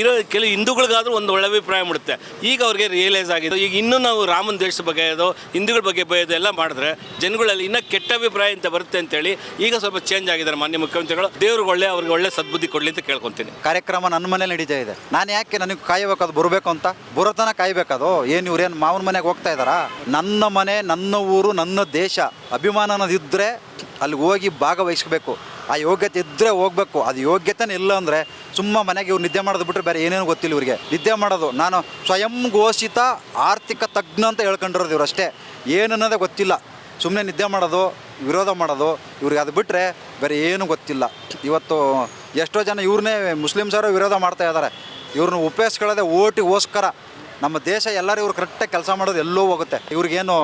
Speaker 3: ಇರೋ ಕೆಲವು ಹಿಂದೂಗಳಿಗಾದ್ರೂ ಒಂದು ಒಳ್ಳೆ ಅಭಿಪ್ರಾಯ ಮೂಡುತ್ತೆ. ಈಗ ಅವ್ರಿಗೆ ರಿಯಲೈಸ್ ಆಗಿದೆ. ಈಗ ಇನ್ನೂ ನಾವು ರಾಮನ ದೇಶದ ಬಗ್ಗೆ ಅದು, ಹಿಂದೂಗಳ ಬಗ್ಗೆ ಬೈಯೋದು ಎಲ್ಲ ಮಾಡಿದ್ರೆ ಜನಗಳಲ್ಲಿ ಇನ್ನೂ ಕೆಟ್ಟ ಅಭಿಪ್ರಾಯ ಅಂತ ಬರುತ್ತೆ ಅಂತೇಳಿ ಈಗ ಸ್ವಲ್ಪ ಚೇಂಜ್ ಆಗಿದ್ದಾರೆ ಮಾನ್ಯ ಮುಖ್ಯಮಂತ್ರಿಗಳು. ದೇವ್ರಿಗೆ ಒಳ್ಳೆ, ಅವ್ರಿಗೆ ಒಳ್ಳೆ ಸದ್ಬುದ್ಧಿ ಕೊಡಲಿ ಅಂತ ಕೇಳ್ಕೊತೀನಿ
Speaker 2: ಕಾರ್ಯಕ್ರಮ ನನ್ನ ಮನೇಲಿ ನಡೀತಾ ಇದೆ. ನಾನು ಯಾಕೆ ನನಗೆ ಕಾಯಬೇಕು, ಅದು ಬರಬೇಕು ಅಂತ? ಬರೋತನ ಕಾಯ್ಬೇಕದು ಏನು ಇವ್ರೇನು ಮಾವನ ಮನೆಗೆ ಹೋಗ್ತಾ ಇದ್ದಾರಾ? ನನ್ನ ಮನೆ, ನನ್ನ ಊರು, ನನ್ನ ದೇಶ ಅಭಿಮಾನ ಅನ್ನೋದಿದ್ದರೆ ಅಲ್ಲಿ ಹೋಗಿ ಭಾಗವಹಿಸ್ಬೇಕು. ಆ ಯೋಗ್ಯತೆ ಇದ್ದರೆ ಹೋಗ್ಬೇಕು. ಅದು ಯೋಗ್ಯತೆನೇ ಇಲ್ಲ ಅಂದರೆ ಸುಮ್ಮ ಮನೆಗೆ ಇವ್ರು ನಿದ್ದೆ ಮಾಡೋದು ಬಿಟ್ಟರೆ ಬೇರೆ ಏನೇನು ಗೊತ್ತಿಲ್ಲ ಇವರಿಗೆ. ನಿದ್ದೆ ಮಾಡೋದು. ನಾನು ಸ್ವಯಂ ಘೋಷಿತ ಆರ್ಥಿಕ ತಜ್ಞ ಅಂತ ಹೇಳ್ಕೊಂಡಿರೋದು ಇವ್ರು ಅಷ್ಟೇ. ಏನನ್ನೋದೇ ಗೊತ್ತಿಲ್ಲ. ಸುಮ್ಮನೆ ನಿದ್ದೆ ಮಾಡೋದು, ವಿರೋಧ ಮಾಡೋದು, ಇವ್ರಿಗೆ ಅದು ಬಿಟ್ಟರೆ ಬೇರೆ ಏನೂ ಗೊತ್ತಿಲ್ಲ. ಇವತ್ತು ಎಷ್ಟೋ ಜನ ಇವ್ರನ್ನೇ ಮುಸ್ಲಿಮ್ಸವರು ವಿರೋಧ ಮಾಡ್ತಾ ಇದ್ದಾರೆ ಇವ್ರನ್ನ ಉಪಯೋಗಿಸ್ಕೊಳ್ಳೋದೆ ಓಟಿಗೋಸ್ಕರ. ನಮ್ಮ ದೇಶ ಎಲ್ಲರೂ ಇವ್ರು ಕರೆಕ್ಟಾಗಿ ಕೆಲಸ ಮಾಡೋದು ಎಲ್ಲೋ ಹೋಗುತ್ತೆ. ಇವ್ರಿಗೇನು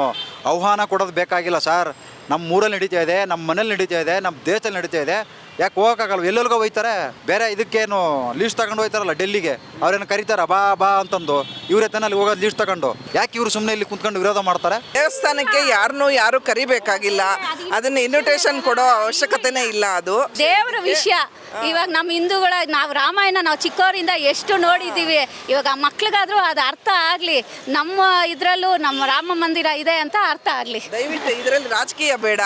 Speaker 2: ಆಹ್ವಾನ ಕೊಡೋದು ಬೇಕಾಗಿಲ್ಲ, ಸರ್. ನಮ್ಮ ಊರಲ್ಲಿ ನಡೀತಾ ಇದೆ ನಮ್ಮ ಮನೇಲಿ ನಡೀತಾ ಇದೆ, ನಮ್ಮ ದೇಶದಲ್ಲಿ ನಡೀತಾ ಇದೆ. ಯಾಕೆ ಹೋಗೋಕ್ಕಾಗಲ್ಲ ಎಲ್ಲೆಲ್ಗೋ ಹೋಯ್ತಾರೆ. ಬೇರೆ ಇದಕ್ಕೇನು ಲೀಸ್ಟ್ ತಗೊಂಡು ಹೋಯ್ತಾರಲ್ಲ ಡೆಲ್ಲಿಗೆ ಅವ್ರೇನು ಕರೀತಾರ ಬಾ ಬಾ ಅಂತಂದು. ಇವ್ರ ಅಲ್ಲಿ ಹೋಗೋದು ಲೀಸ್ಟ್ ತಗೊಂಡು. ಯಾಕೆ ಇವ್ರು ಸುಮ್ಮನೆ ಇಲ್ಲಿ ಕುಂತ್ಕೊಂಡು ವಿರೋಧ ಮಾಡ್ತಾರೆ?
Speaker 11: ದೇವಸ್ಥಾನಕ್ಕೆ ಯಾರನ್ನೂ ಯಾರು ಕರಿಬೇಕಾಗಿಲ್ಲ. ಅದನ್ನ ಇನ್ವಿಟೇಷನ್ ಕೊಡೋ ಅವಶ್ಯಕತೆನೇ ಇಲ್ಲ ಅದು.
Speaker 10: ದೇವರ ವಿಷಯ. ಇವಾಗ ನಮ್ಮ ಹಿಂದೂಗಳ ನಾವು ರಾಮಾಯಣ ನಾವು ಚಿಕ್ಕವರಿಂದ ಎಷ್ಟು ನೋಡಿದ್ದೀವಿ ಇವಾಗ ಆ ಮಕ್ಳಿಗಾದ್ರೂ ಅದು ಅರ್ಥ ಆಗಲಿ. ನಮ್ಮ ಇದರಲ್ಲೂ ನಮ್ಮ ರಾಮ ಮಂದಿರ ಇದೆ ಅಂತ ಅರ್ಥ ಆಗಲಿ.
Speaker 11: ದಯವಿಟ್ಟು ಇದರಲ್ಲಿ ರಾಜಕೀಯ ಬೇಡ.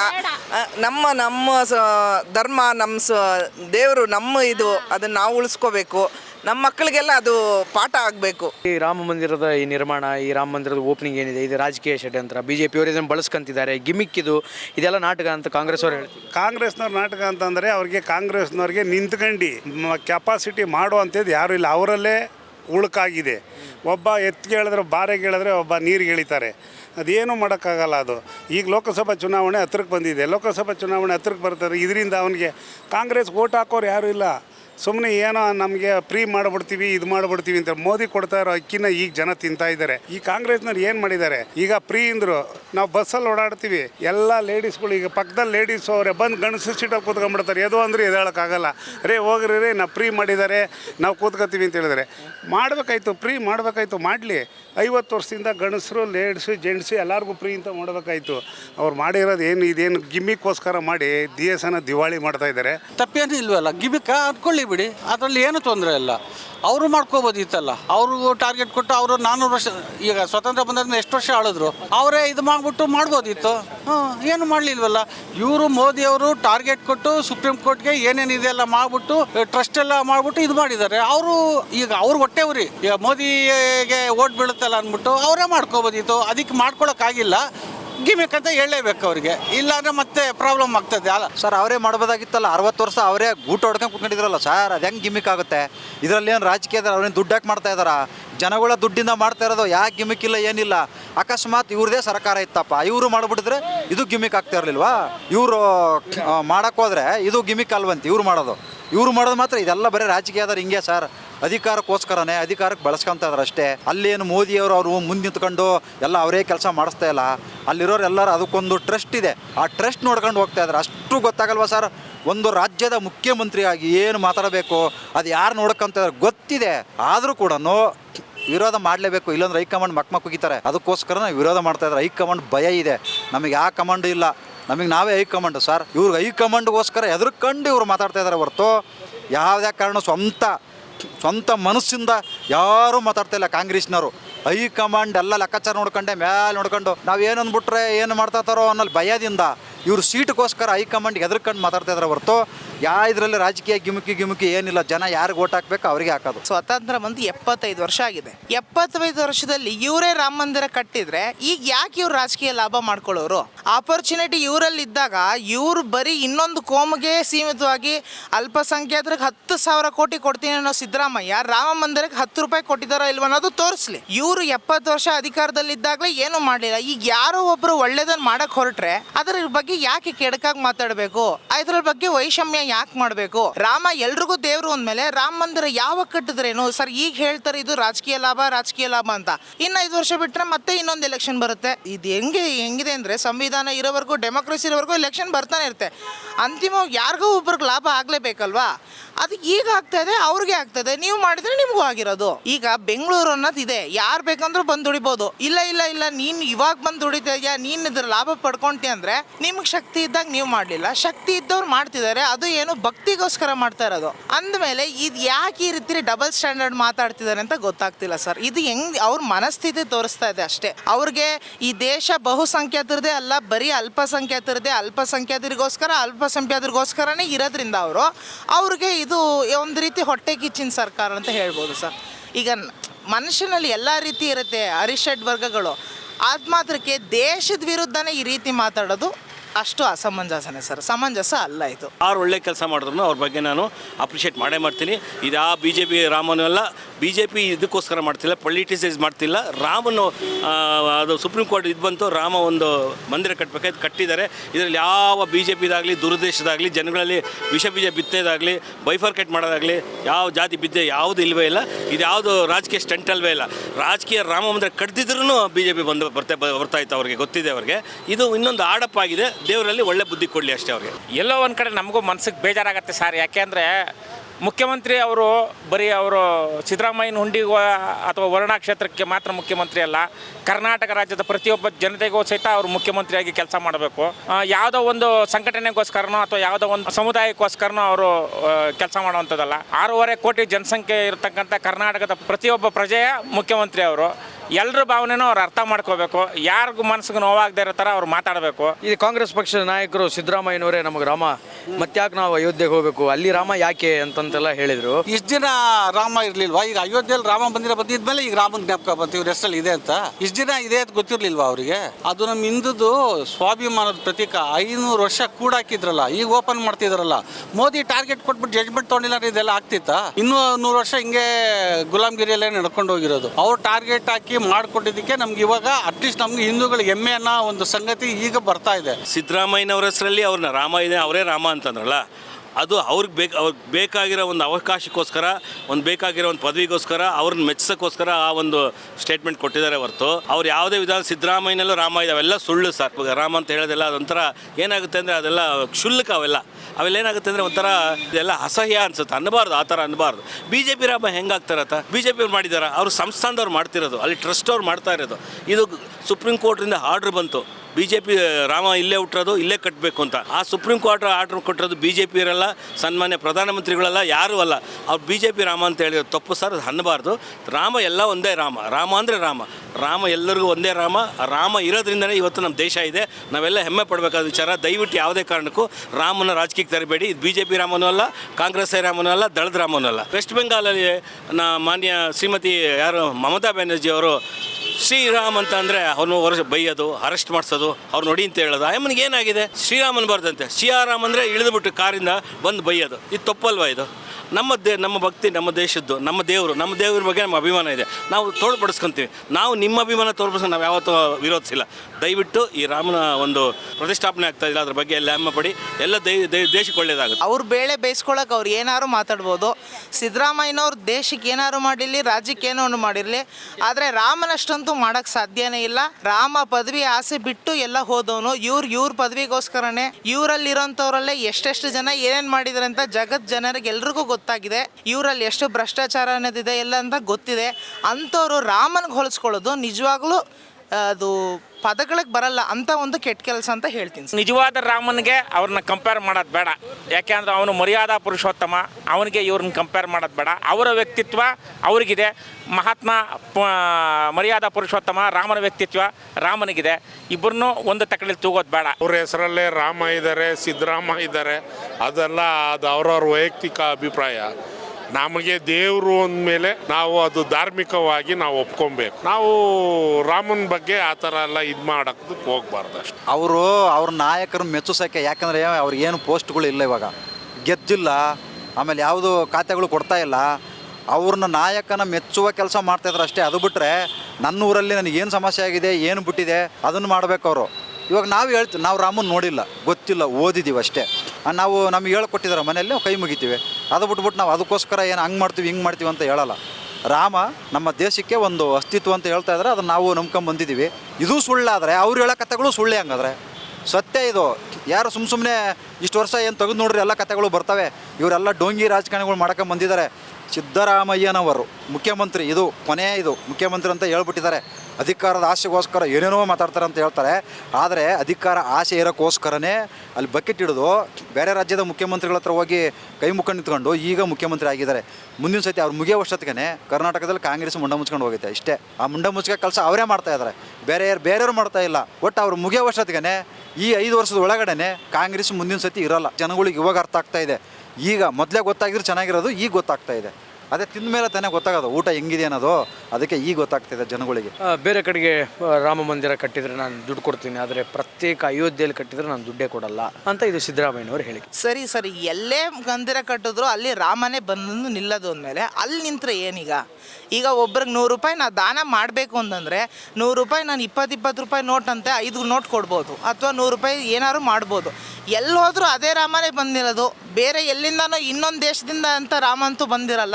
Speaker 11: ನಮ್ಮ ನಮ್ಮ ಸ- ಧರ್ಮ ನಮ್ಮ ಸ ದೇವರು ನಮ್ಮ ಇದು ಅದನ್ನ ನಾವು ಉಳಿಸ್ಕೋಬೇಕು. ನಮ್ಮ ಮಕ್ಕಳಿಗೆಲ್ಲ ಅದು ಪಾಠ ಆಗಬೇಕು.
Speaker 5: ಈ ರಾಮ ಮಂದಿರದ ಈ ನಿರ್ಮಾಣ ಈ ರಾಮ ಮಂದಿರದ ಓಪನಿಂಗ್ ಏನಿದೆ ಇದು ರಾಜಕೀಯ ಷಡ್ಯಂತ್ರ. ಬಿ ಜೆ ಪಿಯವರು ಇದನ್ನು ಬಳಸ್ಕೊಂತಿದ್ದಾರೆ. ಗಿಮಿಕ್ ಇದು ಇದೆಲ್ಲ ನಾಟಕ ಅಂತ ಕಾಂಗ್ರೆಸ್ ಅವರು ಹೇಳ್ತಿದ್ದಾರೆ.
Speaker 7: ಕಾಂಗ್ರೆಸ್ನವ್ರ ನಾಟಕ ಅಂತಂದರೆ ಅವ್ರಿಗೆ ಕಾಂಗ್ರೆಸ್ನವ್ರಿಗೆ ನಿಂತ್ಕಂಡು ಕೆಪಾಸಿಟಿ ಮಾಡುವಂಥದ್ದು ಯಾರು ಇಲ್ಲ. ಅವರಲ್ಲೇ ಉಳುಕಾಗಿದೆ. ಒಬ್ಬ ಎತ್ತಿಗೆ ಹೇಳಿದ್ರೆ ಬಾರೆಗೆ ಹೇಳಿದ್ರೆ ಒಬ್ಬ ನೀರಿಗೆ ಇಳಿತಾರೆ. ಅದೇನು ಮಾಡೋಕ್ಕಾಗಲ್ಲ ಅದು. ಈಗ ಲೋಕಸಭಾ ಚುನಾವಣೆ ಹತ್ರಕ್ಕೆ ಬಂದಿದೆ. ಲೋಕಸಭಾ ಚುನಾವಣೆ ಹತ್ರಕ್ಕೆ ಬರ್ತಾರೆ. ಇದರಿಂದ ಅವನಿಗೆ ಕಾಂಗ್ರೆಸ್ ಓಟ್ ಹಾಕೋರು ಯಾರೂ ಇಲ್ಲ. ಸುಮ್ಮನೆ ಏನೋ ನಮಗೆ ಫ್ರೀ ಮಾಡಿಬಿಡ್ತೀವಿ, ಇದು ಮಾಡಿಬಿಡ್ತೀವಿ ಅಂತ ಮೋದಿ ಕೊಡ್ತಾ ಇರೋ ಅಕ್ಕಿನ ಈಗ ಜನ ತಿಂತಾ ಇದ್ದಾರೆ ಈ ಕಾಂಗ್ರೆಸ್ನವ್ರು ಏನು ಮಾಡಿದ್ದಾರೆ ಈಗ ಫ್ರೀ ಅಂದರು ನಾವು ಬಸ್ಸಲ್ಲಿ ಓಡಾಡ್ತೀವಿ. ಎಲ್ಲ ಲೇಡೀಸ್ಗಳು ಈಗ ಪಕ್ಕದಲ್ಲಿ ಲೇಡೀಸ್ ಅವರೇ ಬಂದು ಗಂಡಸು ಸೀಟಲ್ಲಿ ಕೂತ್ಕೊಂಡ್ಬಿಡ್ತಾರೆ. ಎದು ಅಂದ್ರೆ ಎದೇಳೋಕ್ಕಾಗಲ್ಲ ರೇ ಹೋಗ್ರಿ ರೀ, ನಾವು ಫ್ರೀ ಮಾಡಿದ್ದಾರೆ ನಾವು ಕೂತ್ಕೋತೀವಿ ಅಂತ ಹೇಳಿದರೆ. ಮಾಡಬೇಕಾಯ್ತು ಫ್ರೀ ಮಾಡಬೇಕಾಯ್ತು, ಮಾಡಲಿ. ಐವತ್ತು ವರ್ಷದಿಂದ ಗಂಡಸರು ಲೇಡ್ಸು ಜೆಂಟ್ಸು ಎಲ್ಲರಿಗೂ ಫ್ರೀ ಅಂತ ಮಾಡಬೇಕಾಯ್ತು. ಅವ್ರು ಮಾಡಿರೋದು ಏನು, ಇದೇನು ಗಿಮ್ಮಿಕ್ಕೋಸ್ಕರ ಮಾಡಿ ದಿ ಎಸ್ ದಿವಾಳಿ ಮಾಡ್ತಾ ಇದ್ದಾರೆ
Speaker 4: ತಪ್ಪೇನು ಇಲ್ವಲ್ಲ? ಗಿಮಿಕ ಅನ್ಕೊಳ್ಳಿ ಬಿಡಿ. ಅದರಲ್ಲಿ ಏನು ತೊಂದರೆ ಇಲ್ಲ. ಅವರು ಮಾಡ್ಕೋಬೋದಿತ್ತಲ್ಲ ಅವ್ರಿಗೂ ಟಾರ್ಗೆಟ್ ಕೊಟ್ಟು ಅವರು ನಾನ್ನೂರು ವರ್ಷ, ಈಗ ಸ್ವತಂತ್ರ ಬಂದಾದ್ಮೇಲೆ ಎಷ್ಟು ವರ್ಷ ಆಳಿದ್ರು? ಅವರೇ ಇದು ಮಾಡಿಬಿಟ್ಟು ಮಾಡ್ಬೋದಿತ್ತು. ಹಾಂ ಏನು ಮಾಡಲಿಲ್ವಲ್ಲ. ಇವರು ಮೋದಿಯವರು ಟಾರ್ಗೆಟ್ ಕೊಟ್ಟು ಸುಪ್ರೀಂ ಕೋರ್ಟ್ಗೆ ಏನೇನಿದೆ ಎಲ್ಲ ಮಾಡಿಬಿಟ್ಟು ಟ್ರಸ್ಟ್ ಎಲ್ಲ ಮಾಡ್ಬಿಟ್ಟು ಇದು ಮಾಡಿದ್ದಾರೆ. ಅವರು ಈಗ ಅವ್ರು ಹೊಟ್ಟೆವ್ರಿ. ಈಗ ಮೋದಿಗೆ ಓಟ್ ಬೀಳುತ್ತಲ್ಲ ಅಂದ್ಬಿಟ್ಟು ಅವರೇ ಮಾಡ್ಕೋಬೋದಿತ್ತು. ಅದಕ್ಕೆ ಮಾಡ್ಕೊಳಕ್ಕಾಗಿಲ್ಲ. ಗಿಮಿಕ್ ಅಂತ ಹೇಳಲೇಬೇಕು ಅವ್ರಿಗೆ. ಇಲ್ಲಾಂದ್ರೆ ಮತ್ತೆ ಪ್ರಾಬ್ಲಮ್ ಆಗ್ತದೆ. ಅಲ್ಲ
Speaker 2: ಸರ್ ಅವರೇ ಮಾಡ್ಬೋದಾಗಿತ್ತಲ್ಲ. ಅರವತ್ತು ವರ್ಷ ಅವರೇ ಊಟ ಹೊಡ್ಕೊಂಡು ಕುತ್ಕೊಂಡಿದ್ರಲ್ಲ. ಸರ್ ಅದು ಹೆಂಗೆ ಗಿಮಿಕ್ ಆಗುತ್ತೆ? ಇದರಲ್ಲಿ ಏನು ರಾಜಕೀಯದ ಅವ್ರೇನು ದುಡ್ಡು ಹಾಕಿ ಮಾಡ್ತಾ ಇದಾರ ಜನಗಳ ದುಡ್ಡಿಂದ ಮಾಡ್ತಾ ಇರೋದು ಯಾಕೆ ಗಿಮಿಕ್ ಇಲ್ಲ, ಏನಿಲ್ಲ? ಅಕಸ್ಮಾತ್ ಇವ್ರದೇ ಸರ್ಕಾರ ಇತ್ತಪ್ಪ. ಇವರು ಮಾಡಿಬಿಟ್ಟಿದ್ರೆ ಇದು ಗಿಮಿಕ್ ಆಗ್ತಾ ಇರಲಿಲ್ವಾ? ಇವರು ಮಾಡಕ್ಕೆ ಹೋದ್ರೆ ಇದು ಗಿಮಿಕ್ ಅಲ್ವಂತ. ಇವ್ರು ಮಾಡೋದು. ಇವ್ರು ಮಾಡೋದು ಮಾತ್ರ. ಇದೆಲ್ಲ ಬರೀ ರಾಜಕೀಯದವ್ರು ಹಿಂಗೆ ಸರ್ ಅಧಿಕಾರಕ್ಕೋಸ್ಕರನೇ ಅಧಿಕಾರಕ್ಕೆ ಬಳಸ್ಕೊಂತ ಇದಾರೆ ಅಷ್ಟೇ. ಅಲ್ಲೇನು ಮೋದಿಯವರು ಅವರು ಮುಂದೆ ನಿಂತ್ಕೊಂಡು ಎಲ್ಲ ಅವರೇ ಕೆಲಸ ಮಾಡಿಸ್ತಾ ಇಲ್ಲ. ಅಲ್ಲಿರೋರು ಎಲ್ಲರೂ ಅದಕ್ಕೊಂದು ಟ್ರಸ್ಟ್ ಇದೆ. ಆ ಟ್ರಸ್ಟ್ ನೋಡ್ಕೊಂಡು ಹೋಗ್ತಾ ಇದ್ದಾರೆ ಅಷ್ಟು ಗೊತ್ತಾಗಲ್ವಾ ಸರ್? ಒಂದು ರಾಜ್ಯದ ಮುಖ್ಯಮಂತ್ರಿಯಾಗಿ ಏನು ಮಾತಾಡಬೇಕು, ಅದು ಯಾರು ನೋಡ್ಕೊಂತ ಗೊತ್ತಿದೆ. ಆದರೂ ಕೂಡ ವಿರೋಧ ಮಾಡಲೇಬೇಕು. ಇಲ್ಲಾಂದ್ರೆ ಹೈಕಮಾಂಡ್ ಮಕ್ ಮಕ್ ಕುಗಿತಾರೆ ಅದಕ್ಕೋಸ್ಕರ ನಾವು ವಿರೋಧ ಮಾಡ್ತಾ ಇದ್ದಾರೆ ಹೈಕಮಾಂಡ್ ಭಯ ಇದೆ. ನಮಗೆ ಯಾವ ಕಮಾಂಡ್ ಇಲ್ಲ. ನಮಗೆ ನಾವೇ ಹೈಕಮಾಂಡ್ ಸರ್. ಇವ್ರಿಗೆ ಹೈಕಮಾಂಡ್ಗೋಸ್ಕರ ಎದುರ್ಕೊಂಡು ಇವ್ರು ಮಾತಾಡ್ತಾ ಇದ್ದಾರೆ ಹೊರತು. ಯಾವುದೇ ಕಾರಣ ಸ್ವಂತ ಸ್ವಂತ ಮನಸ್ಸಿಂದ ಯಾರೂ ಮಾತಾಡ್ತಾ ಇಲ್ಲ ಕಾಂಗ್ರೆಸ್ನವರು ಹೈಕಮಾಂಡ್ ಎಲ್ಲ ಲೆಕ್ಕಾಚಾರ ನೋಡ್ಕೊಂಡೆ ಮೇಲೆ ನೋಡ್ಕೊಂಡು, ನಾವು ಏನು ಏನು ಮಾಡ್ತಾ ಇರ್ತಾರೋ ಭಯದಿಂದ ಇವ್ರು ಸೀಟ್ಗೋಸ್ಕರ ಹೈಕಮಾಂಡ್ ಎದ್ರಕಂಡು ಮಾತಾಡ್ತಾ ಇದ್ದಾರೆ ಹೊರತು ಯಾ ಇದರಲ್ಲಿ ರಾಜಕೀಯ ಗಿಮುಕಿ ಗಿಮುಕಿ ಏನಿಲ್ಲ, ಜನ ಯಾರಿಗೆ ಓಟ್ ಹಾಕ್ಬೇಕು ಅವರಿಗೆ ಹಾಕೋದು.
Speaker 1: ಸ್ವಾತಂತ್ರ್ಯ ಬಂದು ಎಪ್ಪತ್ತೈದು ವರ್ಷ ಆಗಿದೆ. ಎಪ್ಪತ್ತೈದು ವರ್ಷದಲ್ಲಿ ಇವರೇ ರಾಮ ಮಂದಿರ ಕಟ್ಟಿದ್ರೆ ಈಗ ಯಾಕೆ ಇವ್ರು ರಾಜಕೀಯ ಲಾಭ ಮಾಡ್ಕೊಳ್ಳೋರು? ಆಪರ್ಚುನಿಟಿ ಇವರಲ್ಲಿ ಇದ್ದಾಗ ಇವ್ರು ಬರೀ ಇನ್ನೊಂದು ಕೋಮಿಗೆ ಸೀಮಿತವಾಗಿ ಅಲ್ಪಸಂಖ್ಯಾತರಿಗೆ ಹತ್ತು ಸಾವಿರ ಕೋಟಿ ಕೊಡ್ತೀನಿ ಅನ್ನೋ ಸಿದ್ದರಾಮಯ್ಯ ರಾಮ ಮಂದಿರಕ್ಕೆ ಹತ್ತು ರೂಪಾಯಿ ಕೊಟ್ಟಿದ್ದಾರೋ ಇಲ್ವ ಅನ್ನೋದು ತೋರಿಸ್ಲಿ. ಇವರು ಎಪ್ಪತ್ತು ವರ್ಷ ಅಧಿಕಾರದಲ್ಲಿದ್ದಾಗಲೇ ಏನು ಮಾಡಲಿಲ್ಲ. ಈಗ ಯಾರೋ ಒಬ್ರು ಒಳ್ಳೇದನ್ನ ಮಾಡಕ್ ಹೊರಟ್ರೆ ಅದರ ಬಗ್ಗೆ ಯಾಕೆ ಕೆಡಕಾಗಿ ಮಾತಾಡಬೇಕು? ಅದ್ರ ಬಗ್ಗೆ ವೈಷಮ್ಯ ಯಾಕೆ ಮಾಡಬೇಕು? ರಾಮ ಎಲ್ರಿಗೂ ದೇವರು ಅಂದ್ಮೇಲೆ ರಾಮ ಮಂದಿರ ಯಾವಾಗ ಕಟ್ಟಿದ್ರೇನು? ಸರ್, ಈಗ ಹೇಳ್ತಾರೆ ಇದು ರಾಜಕೀಯ ಲಾಭ ರಾಜಕೀಯ ಲಾಭ ಅಂತ. ಇನ್ನು ಐದು ವರ್ಷ ಬಿಟ್ಟರೆ ಮತ್ತೆ ಇನ್ನೊಂದು ಎಲೆಕ್ಷನ್ ಬರುತ್ತೆ. ಇದು ಹೆಂಗೆ, ಹೆಂಗಿದೆ ಅಂದರೆ ಸಂವಿಧಾನ ಇರೋವರೆಗೂ ಡೆಮೋಕ್ರಸಿ ಇರೋವರೆಗೂ ಎಲೆಕ್ಷನ್ ಬರ್ತಾನೆ ಇರುತ್ತೆ. ಅಂತಿಮವಾಗಿ ಯಾರಿಗೂ ಒಬ್ರಿಗೆ ಲಾಭ ಆಗ್ಲೇಬೇಕಲ್ವಾ? ಅದು ಈಗ ಆಗ್ತಾ ಇದೆ, ಅವ್ರಿಗೆ ಆಗ್ತದೆ ನೀವು ಮಾಡಿದ್ರೆ ನಿಮಗೂ ಆಗಿರೋದು. ಈಗ ಬೆಂಗಳೂರು ಅನ್ನೋದು ಇದೆ. ಯಾರು ಬೇಕಂದ್ರೂ ಬಂದು ದುಡಿಬೋದು. ಇಲ್ಲ ಇಲ್ಲ ಇಲ್ಲ, ನೀನು ಇವಾಗ ಬಂದು ದುಡಿತಾ ಇದೆಯಾ ನೀನು ಇದ್ರ ಲಾಭ ಪಡ್ಕೊಂತಿ ಅಂದ್ರೆ ನಿಮ್ಗೆ ಶಕ್ತಿ ಇದ್ದಾಗ ನೀವು ಮಾಡಲಿಲ್ಲ. ಶಕ್ತಿ ಇದ್ದವ್ರು ಮಾಡ್ತಿದ್ದಾರೆ ಅದು ಏನು ಭಕ್ತಿಗೋಸ್ಕರ ಮಾಡ್ತಾ ಇರೋದು. ಅಂದಮೇಲೆ ಇದು ಯಾಕೆ ಈ ರೀತಿ ಡಬಲ್ ಸ್ಟ್ಯಾಂಡರ್ಡ್ ಮಾತಾಡ್ತಿದ್ದಾರೆ ಅಂತ ಗೊತ್ತಾಗ್ತಿಲ್ಲ ಸರ್. ಇದು ಹೆಂಗ್ ಅವ್ರ ಮನಸ್ಥಿತಿ ತೋರಿಸ್ತಾ ಇದೆ ಅಷ್ಟೇ. ಅವ್ರಿಗೆ ಈ ದೇಶ ಬಹುಸಂಖ್ಯಾತರದೇ ಅಲ್ಲ, ಬರೀ ಅಲ್ಪಸಂಖ್ಯಾತರದೇ ಅಲ್ಪಸಂಖ್ಯಾತರಿಗೋಸ್ಕರ, ಅಲ್ಪಸಂಖ್ಯಾತರಿಗೋಸ್ಕರನೇ ಇರೋದ್ರಿಂದ ಅವರು ಅವ್ರಿಗೆ ಇದು ಒಂದು ರೀತಿ ಹೊಟ್ಟೆ ಕಿಚ್ಚಿನ ಸರ್ಕಾರ ಅಂತ ಹೇಳ್ಬೋದು ಸರ್. ಈಗ ಮನುಷ್ಯನಲ್ಲಿ ಎಲ್ಲ ರೀತಿ ಇರುತ್ತೆ ಅರಿಷಡ್ ವರ್ಗಗಳು. ಆದ ಮಾತ್ರಕ್ಕೆ ದೇಶದ ವಿರುದ್ಧನೇ ಈ ರೀತಿ ಮಾತಾಡೋದು ಅಷ್ಟು ಅಸಮಂಜಸನೆ ಸರ್. ಸಮಂಜಸ ಅಲ್ಲ ಇದು.
Speaker 3: ಯಾರು ಒಳ್ಳೆ ಕೆಲಸ ಮಾಡಿದ್ರು ಅವ್ರ ಬಗ್ಗೆ ನಾನು ಅಪ್ರಿಷಿಯೇಟ್ ಮಾಡೇ ಮಾಡ್ತೀನಿ. ಇದು ಆ ಬಿ ಜೆ ಪಿ ರಾಮನು ಅಲ್ಲ ಬಿ ಜೆ ಪಿ ಇದಕ್ಕೋಸ್ಕರ ಮಾಡ್ತಿಲ್ಲ ಪೊಲಿಟಿಸೈಸ್ ಮಾಡ್ತಿಲ್ಲ. ರಾಮನು ಅದು ಸುಪ್ರೀಂ ಕೋರ್ಟ್ ಇದು ಬಂತು, ರಾಮ ಒಂದು ಮಂದಿರ ಕಟ್ಟಬೇಕಾಯ್ತು ಕಟ್ಟಿದ್ದಾರೆ. ಇದರಲ್ಲಿ ಯಾವ ಬಿ ಜೆ ಪಿದಾಗಲಿ ದುರುದ್ದೇಶದಾಗಲಿ, ಜನಗಳಲ್ಲಿ ವಿಷ ಬೀಜ ಬಿತ್ತೋದಾಗಲಿ ಬೈಫರ್ಕೇಟ್ ಮಾಡೋದಾಗಲಿ, ಯಾವ ಜಾತಿ ಬಿದ್ದೆ ಯಾವುದು ಇಲ್ಲವೇ ಇಲ್ಲ. ಇದು ಯಾವುದು ರಾಜಕೀಯ ಸ್ಟಂಟ್ ಅಲ್ವೇ ಇಲ್ಲ. ರಾಜಕೀಯ ರಾಮ ಮಂದಿರ ಕಟ್ಟಿದ್ರೂ ಬಿ ಜೆ ಪಿ ಬಂದು ಬರ್ತಾ ಬರ್ತಾ ಇತ್ತು ಅವ್ರಿಗೆ, ಗೊತ್ತಿದೆ ಅವ್ರಿಗೆ. ಇದು ಇನ್ನೊಂದು ಆಡಪ್ ಆಗಿದೆ ದೇವರಲ್ಲಿ ಒಳ್ಳೆ ಬುದ್ಧಿ ಕೊಡಲಿ ಅಷ್ಟೇ ಅವ್ರಿಗೆ.
Speaker 6: ಎಲ್ಲೋ ಒಂದು ಕಡೆ ನಮಗೂ ಮನ್ಸಿಗೆ ಬೇಜಾರಾಗತ್ತೆ ಸರ್. ಯಾಕೆಂದರೆ ಮುಖ್ಯಮಂತ್ರಿ ಅವರು ಬರೀ ಅವರು ಸಿದ್ದರಾಮಯ್ಯನ ಹುಂಡಿಗೂ ಅಥವಾ ವರ್ಣಾ ಕ್ಷೇತ್ರಕ್ಕೆ ಮಾತ್ರ ಮುಖ್ಯಮಂತ್ರಿ ಅಲ್ಲ, ಕರ್ನಾಟಕ ರಾಜ್ಯದ ಪ್ರತಿಯೊಬ್ಬ ಜನತೆಗೂ ಸಹಿತ ಅವರು ಮುಖ್ಯಮಂತ್ರಿಯಾಗಿ ಕೆಲಸ ಮಾಡಬೇಕು. ಯಾವುದೋ ಒಂದು ಸಂಘಟನೆಗೋಸ್ಕರನೋ ಅಥವಾ ಯಾವುದೋ ಒಂದು ಸಮುದಾಯಕ್ಕೋಸ್ಕರನೋ ಅವರು ಕೆಲಸ ಮಾಡುವಂಥದ್ದಲ್ಲ. ಆರೂವರೆ ಕೋಟಿ ಜನಸಂಖ್ಯೆ ಇರತಕ್ಕಂಥ ಕರ್ನಾಟಕದ ಪ್ರತಿಯೊಬ್ಬ ಪ್ರಜೆಯ ಮುಖ್ಯಮಂತ್ರಿ ಅವರು. ಎಲ್ಲರ ಭಾವನೆನೂ ಅವ್ರು ಅರ್ಥ ಮಾಡ್ಕೋಬೇಕು. ಯಾರಿಗೂ ಮನಸ್ಸಿಗೆ ನೋವಾಗದೇ ಇರೋ ಥರ ಅವ್ರು ಮಾತಾಡಬೇಕು.
Speaker 5: ಇದು ಕಾಂಗ್ರೆಸ್ ಪಕ್ಷದ ನಾಯಕರು ಸಿದ್ದರಾಮಯ್ಯನವರೇ ನಮಗೆ ರಾಮ. ಮತ್ತ್ಯಾಕೆ ನಾವು ಅಯೋಧ್ಯೆಗೆ ಹೋಗಬೇಕು? ಅಲ್ಲಿ ರಾಮ ಯಾಕೆ ಅಂತಂತೆಲ್ಲ ಹೇಳಿದರು.
Speaker 4: ಇಷ್ಟು ದಿನ ರಾಮ ಇರ್ಲಿಲ್ವಾ? ಈಗ ಅಯೋಧ್ಯೆಯಲ್ಲಿ ರಾಮ ಮಂದಿರ ಬಂದಿದ್ಮೇಲೆ ಈಗ ರಾಮನ ಜ್ಞಾಪಕ ಬಂತು. ಇವ್ರ ಹೆಸರಲ್ಲಿ ಇದೆ ಅಂತ. ಇಷ್ಟು ದಿನ ಇದೆ ಅಂತ ಗೊತ್ತಿರ್ಲಿಲ್ವಾ ಅವರಿಗೆ? ಅದು ನಮ್ಮ ಹಿಂದುದು ಸ್ವಾಭಿಮಾನದ ಪ್ರತೀಕ. ಐನೂರು ವರ್ಷ ಕೂಡಾಕಿದ್ರಲ್ಲ ಈಗ ಓಪನ್ ಮಾಡ್ತಿದ್ರಲ್ಲ. ಮೋದಿ ಟಾರ್ಗೆಟ್ ಕೊಟ್ಬಿಟ್ಟು ಜಡ್ಜ್ಮೆಂಟ್ ತೊಗೊಂಡಿಲ್ಲ ಅಂದ್ರೆ ಇದೆಲ್ಲ ಆಗ್ತಿತ್ತಾ? ಇನ್ನೂ ನೂರು ವರ್ಷ ಹಿಂಗೆ ಗುಲಾಮ್ಗಿರಿಯಲ್ಲೇ ನಡ್ಕೊಂಡು ಹೋಗಿರೋದು. ಅವ್ರು ಟಾರ್ಗೆಟ್ ಹಾಕಿ ಮಾಡ್ಕೊಟ್ಟಿದ್ದಕ್ಕೆ ನಮ್ಗೆ ಇವಾಗ ಅಟ್ಲೀಸ್ಟ್ ನಮ್ಗೆ ಹಿಂದೂಗಳಿಗೆ ಹೆಮ್ಮೆ ಅನ್ನೋ ಒಂದು ಸಂಗತಿ ಈಗ ಬರ್ತಾ ಇದೆ.
Speaker 3: ಸಿದ್ದರಾಮಯ್ಯನವರ ಹೆಸರಲ್ಲಿ ಅವ್ರನ್ನ ರಾಮ ಇದೆ, ಅವರೇ ರಾಮ ಅಂತಂದ್ರಲ್ಲ? ಅದು ಅವ್ರಿಗೆ ಬೇಕು ಅವ್ರಿಗೆ ಬೇಕಾಗಿರೋ ಒಂದು ಅವಕಾಶಕ್ಕೋಸ್ಕರ, ಒಂದು ಬೇಕಾಗಿರೋ ಒಂದು ಪದವಿಗೋಸ್ಕರ, ಅವ್ರನ್ನ ಮೆಚ್ಚಿಸೋಕ್ಕೋಸ್ಕರ ಆ ಒಂದು ಸ್ಟೇಟ್ಮೆಂಟ್ ಕೊಟ್ಟಿದ್ದಾರೆ ಹೊರತು. ಅವ್ರು ಯಾವುದೇ ವಿಧಾನ ಸಿದ್ದರಾಮಯ್ಯನಲ್ಲೂ ರಾಮ ಇದೆ ಅವೆಲ್ಲ ಸುಳ್ಳು ಸರ್. ರಾಮ ಅಂತ ಹೇಳೋದೆಲ್ಲ ಅದೊಂಥರ ಏನಾಗುತ್ತೆ ಅಂದರೆ ಅದೆಲ್ಲ ಕ್ಷುಲ್ಲಕ ಅವೆಲ್ಲ. ಅವೆಲ್ಲ ಏನಾಗುತ್ತೆ ಅಂದರೆ ಒಂಥರ ಇದೆಲ್ಲ ಅಸಹ್ಯ ಅನ್ಸುತ್ತೆ. ಅನ್ನಬಾರ್ದು ಆ ಥರ ಅನ್ನಬಾರ್ದು ಬಿ ಜೆ ಪಿ ರಾಮ ಹೆಂಗಾಗ್ತಾರತ್ತ ಬಿ ಜೆ ಪಿ ಅವ್ರು ಮಾಡಿದಾರ? ಅವರು ಸಂಸ್ಥಾನದವ್ರು ಮಾಡ್ತಿರೋದು. ಅಲ್ಲಿ ಟ್ರಸ್ಟ್ ಅವ್ರು ಮಾಡ್ತಾ ಇರೋದು. ಇದು ಸುಪ್ರೀಂ ಕೋರ್ಟಿಂದ ಆರ್ಡ್ರ್ ಬಂತು. ಬಿ ಜೆ ಪಿ ರಾಮ ಇಲ್ಲೇ ಹುಟ್ಟಿರೋದು, ಇಲ್ಲೇ ಕಟ್ಟಬೇಕು ಅಂತ. ಆ ಸುಪ್ರೀಂ ಕೋರ್ಟ್ ಆರ್ಡರ್ ಕೊಟ್ಟಿರೋದು ಬಿ ಜೆ ಪಿಯವರೆಲ್ಲ ಸನ್ಮಾನ್ಯ ಪ್ರಧಾನಮಂತ್ರಿಗಳಲ್ಲ, ಯಾರೂ ಅಲ್ಲ. ಅವ್ರು ಬಿ ಜೆ ಪಿ ರಾಮ ಅಂತ ಹೇಳಿದ್ರು ತಪ್ಪು ಸರ್, ಅದು ಅನ್ನಬಾರ್ದು ರಾಮ ಎಲ್ಲ ಒಂದೇ ರಾಮ. ರಾಮ ಅಂದರೆ ರಾಮ. ರಾಮ ಎಲ್ಲರಿಗೂ ಒಂದೇ ರಾಮ. ರಾಮ ಇರೋದ್ರಿಂದನೇ ಇವತ್ತು ನಮ್ಮ ದೇಶ ಇದೆ. ನಾವೆಲ್ಲ ಹೆಮ್ಮೆ ಪಡಬೇಕಾದ ವಿಚಾರ. ದಯವಿಟ್ಟು ಯಾವುದೇ ಕಾರಣಕ್ಕೂ ರಾಮನ ರಾಜಕೀಯಕ್ಕೆ ತರಬೇಡಿ. ಇದು ಬಿ ಜೆ ಪಿ ರಾಮನೂ ಅಲ್ಲ, ಕಾಂಗ್ರೆಸ್ ರಾಮನೂ ಅಲ್ಲ, ದಳದ ರಾಮನೂ ಅಲ್ಲ. ವೆಸ್ಟ್ ಬೆಂಗಾಲಲ್ಲಿ ನಾ ಮಾನ್ಯ ಶ್ರೀಮತಿ ಯಾರು, ಮಮತಾ ಬ್ಯಾನರ್ಜಿ ಅವರು ಶ್ರೀರಾಮ್ ಅಂತ ಅಂದರೆ ಅವನು ವರ್ಷ ಬೈಯೋದು ಅರೆಸ್ಟ್ ಮಾಡಿಸೋದು, ಅವ್ರು ನೋಡಿ ಅಂತ ಹೇಳೋದು. ಅಮ್ಮನಿಗೆ ಏನಾಗಿದೆ? ಶ್ರೀರಾಮನ್ ಬರ್ದಂತೆ ಶ್ರೀರಾಮ್ ಅಂದರೆ ಇಳಿದುಬಿಟ್ಟು ಕಾರಿಂದ ಬಂದು ಬೈಯೋದು. ಇದು ತಪ್ಪಲ್ವಾ ಇದು? ನಮ್ಮ ದೇ, ನಮ್ಮ ಭಕ್ತಿ, ನಮ್ಮ ದೇಶದ್ದು, ನಮ್ಮ ದೇವರು, ನಮ್ಮ ದೇವ್ರ ಬಗ್ಗೆ ನಮ್ಮ ಅಭಿಮಾನ ಇದೆ. ನಾವು ತೋಳ್ಪಡಿಸ್ಕೊಂತೀವಿ ನಾವು ನಿಮ್ಮ ಅಭಿಮಾನ ತೋರ್ಪಡಿಸ್ ನಾವು ಯಾವತ್ತೂ ವಿರೋಧಿಸಿಲ್ಲ. ದಯವಿಟ್ಟು ಈ ರಾಮನ ಒಂದು ಪ್ರತಿಷ್ಠಾಪನೆ ಆಗ್ತಾ ಇಲ್ಲ, ಅದ್ರ ಬಗ್ಗೆ ಎಲ್ಲ ಹೆಮ್ಮೆ ಪಡಿ. ಎಲ್ಲ ದೈ ದೇಶಕ್ಕೆ ಒಳ್ಳೇದಾಗುತ್ತೆ.
Speaker 1: ಅವ್ರ ಬೇಳೆ ಬೇಯಿಸ್ಕೊಳ್ಳೋಕೆ ಅವ್ರು ಏನಾದ್ರು ಮಾತಾಡ್ಬೋದು. ಸಿದ್ದರಾಮಯ್ಯನವ್ರು ದೇಶಕ್ಕೆ ಏನಾದ್ರು ಮಾಡಿರಲಿ, ರಾಜ್ಯಕ್ಕೆ ಏನೋ ಒಂದು ಮಾಡಿರಲಿ, ಆದರೆ ರಾಮನಷ್ಟಂತೂ ಮಾಡಕ್ ಸಾಧ್ಯನೇ ಇಲ್ಲ. ರಾಮ ಪದವಿ ಆಸೆ ಬಿಟ್ಟು ಎಲ್ಲ ಹೋದವನು. ಇವ್ರ ಇವ್ರ ಪದವಿಗೋಸ್ಕರನೇ ಇವರಲ್ಲಿರೋಂಥವ್ರಲ್ಲೇ ಎಷ್ಟೆಷ್ಟು ಜನ ಏನೇನು ಮಾಡಿದ್ದಾರೆ ಅಂತ ಜಗತ್ ಜನರಿಗೆ ಎಲ್ರಿಗೂ ಗೊತ್ತಾಗಿದೆ. ಇವರಲ್ಲಿ ಎಷ್ಟು ಭ್ರಷ್ಟಾಚಾರ ಅನ್ನೋದಿದೆ ಎಲ್ಲ ಅಂತ ಗೊತ್ತಿದೆ. ಅಂಥವ್ರು ರಾಮನಿಗೆ ಹೊಲಿಸ್ಕೊಳ್ಳೋದು ನಿಜವಾಗ್ಲೂ ಅದು ಪದಗಳಿಗೆ ಬರಲ್ಲ ಅಂತ ಒಂದು ಕೆಟ್ಟ ಕೆಲಸ ಅಂತ ಹೇಳ್ತೀನಿ ಸರ್.
Speaker 6: ನಿಜವಾದ ರಾಮನ್ಗೆ ಅವ್ರನ್ನ ಕಂಪೇರ್ ಮಾಡೋದು ಬೇಡ. ಯಾಕೆಂದ್ರೆ ಅವನು ಮರ್ಯಾದಾ ಪುರುಷೋತ್ತಮ. ಅವನಿಗೆ ಇವ್ರನ್ನ ಕಂಪೇರ್ ಮಾಡೋದು ಬೇಡ. ಅವರ ವ್ಯಕ್ತಿತ್ವ ಅವ್ರಿಗಿದೆ. ಮಹಾತ್ಮ ಪ- ಮರ್ಯಾದಾ ಪುರುಷೋತ್ತಮ ರಾಮನ ವ್ಯಕ್ತಿತ್ವ ರಾಮನಿಗಿದೆ. ಇಬ್ಬರನ್ನೂ ಒಂದು ತಕ್ಕಳಲ್ಲಿ ತೂಗೋದು ಬೇಡ.
Speaker 9: ಅವ್ರ ಹೆಸರಲ್ಲೇ ರಾಮ ಇದ್ದಾರೆ ಸಿದ್ದರಾಮ ಇದ್ದಾರೆ ಅದೆಲ್ಲ ಅದು ಅವ್ರವ್ರ ವೈಯಕ್ತಿಕ ಅಭಿಪ್ರಾಯ. ನಮಗೆ ದೇವರು ಅಂದಮೇಲೆ ನಾವು ಅದು ಧಾರ್ಮಿಕವಾಗಿ ನಾವು ಒಪ್ಕೊಬೇಕು. ನಾವು ರಾಮನ ಬಗ್ಗೆ ಆ ಥರ ಎಲ್ಲ ಇದು ಮಾಡೋಕ್ಕೆ ಹೋಗ್ಬಾರ್ದು ಅಷ್ಟೇ.
Speaker 2: ಅವರು ಅವ್ರ ನಾಯಕರು ಮೆಚ್ಚಿಸಕ್ಕೆ ಯಾಕಂದರೆ ಅವ್ರ ಏನು ಪೋಸ್ಟ್ಗಳು ಇಲ್ಲ ಇವಾಗ. ಗೆದ್ದಿಲ್ಲ, ಆಮೇಲೆ ಯಾವುದು ಖಾತೆಗಳು ಕೊಡ್ತಾ ಇಲ್ಲ. ಅವ್ರನ್ನ ನಾಯಕನ ಮೆಚ್ಚುವ ಕೆಲಸ ಮಾಡ್ತಾಯಿದ್ರು ಅಷ್ಟೇ. ಅದು ಬಿಟ್ಟರೆ ನನ್ನ ಊರಲ್ಲಿ ನನಗೇನು ಸಮಸ್ಯೆ ಆಗಿದೆ, ಏನು ಬಿಟ್ಟಿದೆ, ಅದನ್ನು ಮಾಡಬೇಕು ಅವರು. ಇವಾಗ ನಾವು ಹೇಳ್ತೀವಿ, ನಾವು ರಾಮನ್ ನೋಡಿಲ್ಲ, ಗೊತ್ತಿಲ್ಲ ಓದಿದ್ದೀವಿ ಅಷ್ಟೇ. ನಾವು ನಮ್ಗೆ ಹೇಳ್ಕೊಟ್ಟಿದ್ದಾರೆ ಮನೆಯಲ್ಲಿ ಕೈ ಮುಗಿತೀವಿ. ಅದು ಬಿಟ್ಬಿಟ್ಟು ನಾವು ಅದಕ್ಕೋಸ್ಕರ ಏನು ಹಂಗೆ ಮಾಡ್ತೀವಿ, ಹಿಂಗೆ ಮಾಡ್ತೀವಿ ಅಂತ ಹೇಳಲ್ಲ. ರಾಮ ನಮ್ಮ ದೇಶಕ್ಕೆ ಒಂದು ಅಸ್ತಿತ್ವ ಅಂತ ಹೇಳ್ತಾ ಇದ್ದಾರೆ ಅದನ್ನು ನಾವು ನಂಬ್ಕೊಂಬಂದಿದ್ದೀವಿ ಇದು ಸುಳ್ಳಾದರೆ, ಅವ್ರು ಹೇಳೋ ಕಥೆಗಳು ಸುಳ್ಳೆ ಹಂಗಾದ್ರೆ. ಸತ್ಯ ಇದು. ಯಾರು ಸುಮ್ಮ ಸುಮ್ಮನೆ ಇಷ್ಟು ವರ್ಷ ಏನು ತೆಗೆದು ನೋಡ್ರಿ ಎಲ್ಲ ಕಥೆಗಳು ಬರ್ತವೆ. ಇವರೆಲ್ಲ ಡೋಂಗಿ ರಾಜಕಾರಣಿಗಳು ಮಾಡ್ಕೊಂಡು ಬಂದಿದ್ದಾರೆ. ಸಿದ್ದರಾಮಯ್ಯನವರು, ಮುಖ್ಯಮಂತ್ರಿ, ಇದು ಕೊನೆ ಇದು ಮುಖ್ಯಮಂತ್ರಿ ಅಂತ ಹೇಳ್ಬಿಟ್ಟಿದ್ದಾರೆ. ಅಧಿಕಾರದ ಆಸೆಗೋಸ್ಕರ ಏನೇನೋ ಮಾತಾಡ್ತಾರೆ ಅಂತ ಹೇಳ್ತಾರೆ. ಆದರೆ ಅಧಿಕಾರ ಆಸೆ ಇರೋಕ್ಕೋಸ್ಕರನೇ ಅಲ್ಲಿ ಬಕೆಟ್ ಹಿಡಿದು ಬೇರೆ ರಾಜ್ಯದ ಮುಖ್ಯಮಂತ್ರಿಗಳ ಹತ್ರ ಹೋಗಿ ಕೈ ಮುಖಂಡು ನಿಂತ್ಕೊಂಡು ಈಗ ಮುಖ್ಯಮಂತ್ರಿ ಆಗಿದ್ದಾರೆ. ಮುಂದಿನ ಸತಿ ಅವ್ರು ಮುಗಿಯೋ ವರ್ಷತ್ತಿಗೆ ಕರ್ನಾಟಕದಲ್ಲಿ ಕಾಂಗ್ರೆಸ್ ಮುಂಡ ಮುಚ್ಕೊಂಡು ಹೋಗುತ್ತೆ ಇಷ್ಟೇ. ಆ ಮುಂಡ ಮುಚ್ಕೋ ಕೆಲಸ ಅವರೇ ಮಾಡ್ತಾ ಇದ್ದಾರೆ. ಬೇರೆ ಯಾರು ಬೇರೆಯವ್ರು ಮಾಡ್ತಾ ಇಲ್ಲ. ಒಟ್ಟು ಅವ್ರು ಮುಗಿಯೋ ವರ್ಷತ್ತಿಗೆ ಈ ಐದು ವರ್ಷದ ಒಳಗಡೆನೆ ಕಾಂಗ್ರೆಸ್ ಮುಂದಿನ ಸತಿ ಇರಲ್ಲ. ಜನಗಳಿಗೆ ಇವಾಗ ಅರ್ಥ ಆಗ್ತಾ ಇದೆ. ಈಗ ಮೊದಲೇ ಗೊತ್ತಾಗಿದ್ರೆ ಚೆನ್ನಾಗಿರೋದು, ಈಗ ಗೊತ್ತಾಗ್ತಾ ಇದೆ. ಅದೇ ತಿಂದ ಮೇಲೆ ತಾನೇ ಗೊತ್ತಾಗೋದು ಊಟ ಹೆಂಗಿದೆ ಅನ್ನೋದು. ಅದಕ್ಕೆ ಈಗ ಗೊತ್ತಾಗ್ತಿದೆ ಜನಗಳಿಗೆ.
Speaker 5: ಆ, ಬೇರೆ ಕಡೆಗೆ ಆ, ರಾಮ ಮಂದಿರ ಕಟ್ಟಿದ್ರೆ ನಾನು ದುಡ್ಡು ಕೊಡ್ತೀನಿ ಆದರೆ ಪ್ರತ್ಯೇಕ ಅಯೋಧ್ಯೆಯಲ್ಲಿ ಕಟ್ಟಿದ್ರೆ ನಾನು ದುಡ್ಡೇ ಕೊಡಲ್ಲ ಅಂತ ಇದು ಸಿದ್ದರಾಮಯ್ಯನವರು ಹೇಳಿಕೆ.
Speaker 1: ಸರಿ ಸರಿ. ಎಲ್ಲೇ ಮಂದಿರ ಕಟ್ಟಿದ್ರು ಅಲ್ಲಿ ರಾಮನೇ ಬಂದು ನಿಲ್ಲೋದು ಅಂದಮೇಲೆ ಅಲ್ಲಿ ನಿಂತ್ರೆ ಏನೀಗ? ಈಗ ಒಬ್ರಿಗೆ ನೂರು ರೂಪಾಯಿ ನಾ ದಾನ ಮಾಡಬೇಕು ಅಂತಂದರೆ ನೂರು ರೂಪಾಯಿ ನಾನು ಇಪ್ಪತ್ತು ಇಪ್ಪತ್ತು ರೂಪಾಯಿ ನೋಟ್ ಅಂತೆ ಐದು ನೋಟ್ ಕೊಡ್ಬೋದು ಅಥವಾ ನೂರು ರೂಪಾಯಿ ಏನಾದ್ರು ಮಾಡ್ಬೋದು. ಎಲ್ಲಿ ಹೋದರೂ ಅದೇ ರಾಮನೇ ಬಂದಿರೋದು. ಬೇರೆ ಎಲ್ಲಿಂದನೋ ಇನ್ನೊಂದು ದೇಶದಿಂದ ಅಂತ ರಾಮ ಅಂತೂ ಬಂದಿರಲ್ಲ.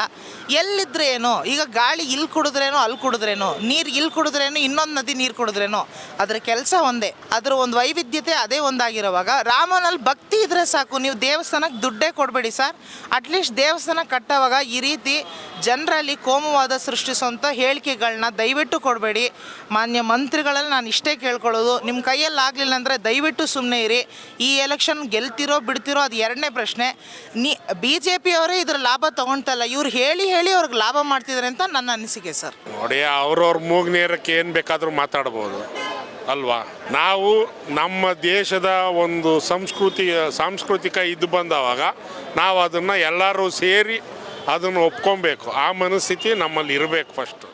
Speaker 1: ಎಲ್ಲಿದ್ರೆ ಏನೋ ಈಗ ಗಾಳಿ ಇಲ್ಲಿ ಕುಡಿದ್ರೇನೋ ಅಲ್ಲಿ ಕುಡಿದ್ರೇನೋ, ನೀರು ಇಲ್ಲಿ ಕುಡಿದ್ರೇನೋ, ಇನ್ನೊಂದು ನದಿ ನೀರು ಕುಡಿದ್ರೇನೋ, ಅದರ ಕೆಲಸ ಒಂದೇ. ಅದರ ಒಂದು ವೈವಿಧ್ಯತೆ ಅದೇ ಒಂದಾಗಿರುವಾಗ ರಾಮನಲ್ಲಿ ಭಕ್ತಿ ಇದ್ರೆ ಸಾಕು. ನೀವು ದೇವಸ್ಥಾನಕ್ಕೆ ದುಡ್ಡೇ ಕೊಡಬೇಡಿ ಸರ್. ಅಟ್ಲೀಸ್ಟ್ ದೇವಸ್ಥಾನ ಕಟ್ಟೋವಾಗ ಈ ರೀತಿ ಜನರಲ್ಲಿ ಕೋಮುವಾದ ಸೃಷ್ಟಿಸುವಂಥ ಹೇಳಿಕೆಗಳನ್ನ ದಯವಿಟ್ಟು ಕೊಡಬೇಡಿ. ಮಾನ್ಯ ಮಂತ್ರಿಗಳಲ್ಲಿ ನಾನು ಇಷ್ಟೇ ಕೇಳ್ಕೊಳ್ಳೋದು. ನಿಮ್ಮ ಕೈಯಲ್ಲಿ ಆಗಲಿಲ್ಲ ಅಂದರೆ ದಯವಿಟ್ಟು ಸುಮ್ಮನೆ ಇರಿ. ಈ ಎಲೆಕ್ಷನ್ ಗೆಲ್ತಿರೋ, ಬಿಡ್ತಿರೋ ಅದು ಎರಡನೇ ಪ್ರಶ್ನೆ. ನೀ ಬಿ ಜೆ ಪಿಯವರೇ ಇದರ ಲಾಭ ತೊಗೊಳ್ತಲ್ಲ ಇವ್ರು ಹೇಳಿ ಹೇಳಿ ಅವ್ರಿಗೆ ಲಾಭ ಮಾಡ್ತಿದ್ದಾರೆ ಅಂತ ನನ್ನ ಅನಿಸಿಕೆ ಸರ್.
Speaker 9: ನೋಡಿ, ಅವ್ರವ್ರ ಮೂಗ್ ನೇರಕ್ಕೆ ಏನು ಬೇಕಾದರೂ ಮಾತಾಡ್ಬೋದು. ಅಲ್ವಾ? ನಾವು ನಮ್ಮ ದೇಶದ ಒಂದು ಸಂಸ್ಕೃತಿ, ಸಾಂಸ್ಕೃತಿಕ ಇದು ಬಂದವಾಗ ನಾವು ಅದನ್ನು ಎಲ್ಲರೂ ಸೇರಿ ಅದನ್ನು ಒಪ್ಕೊಬೇಕು. ಆ ಮನಸ್ಥಿತಿ ನಮ್ಮಲ್ಲಿ ಇರಬೇಕು ಫಸ್ಟು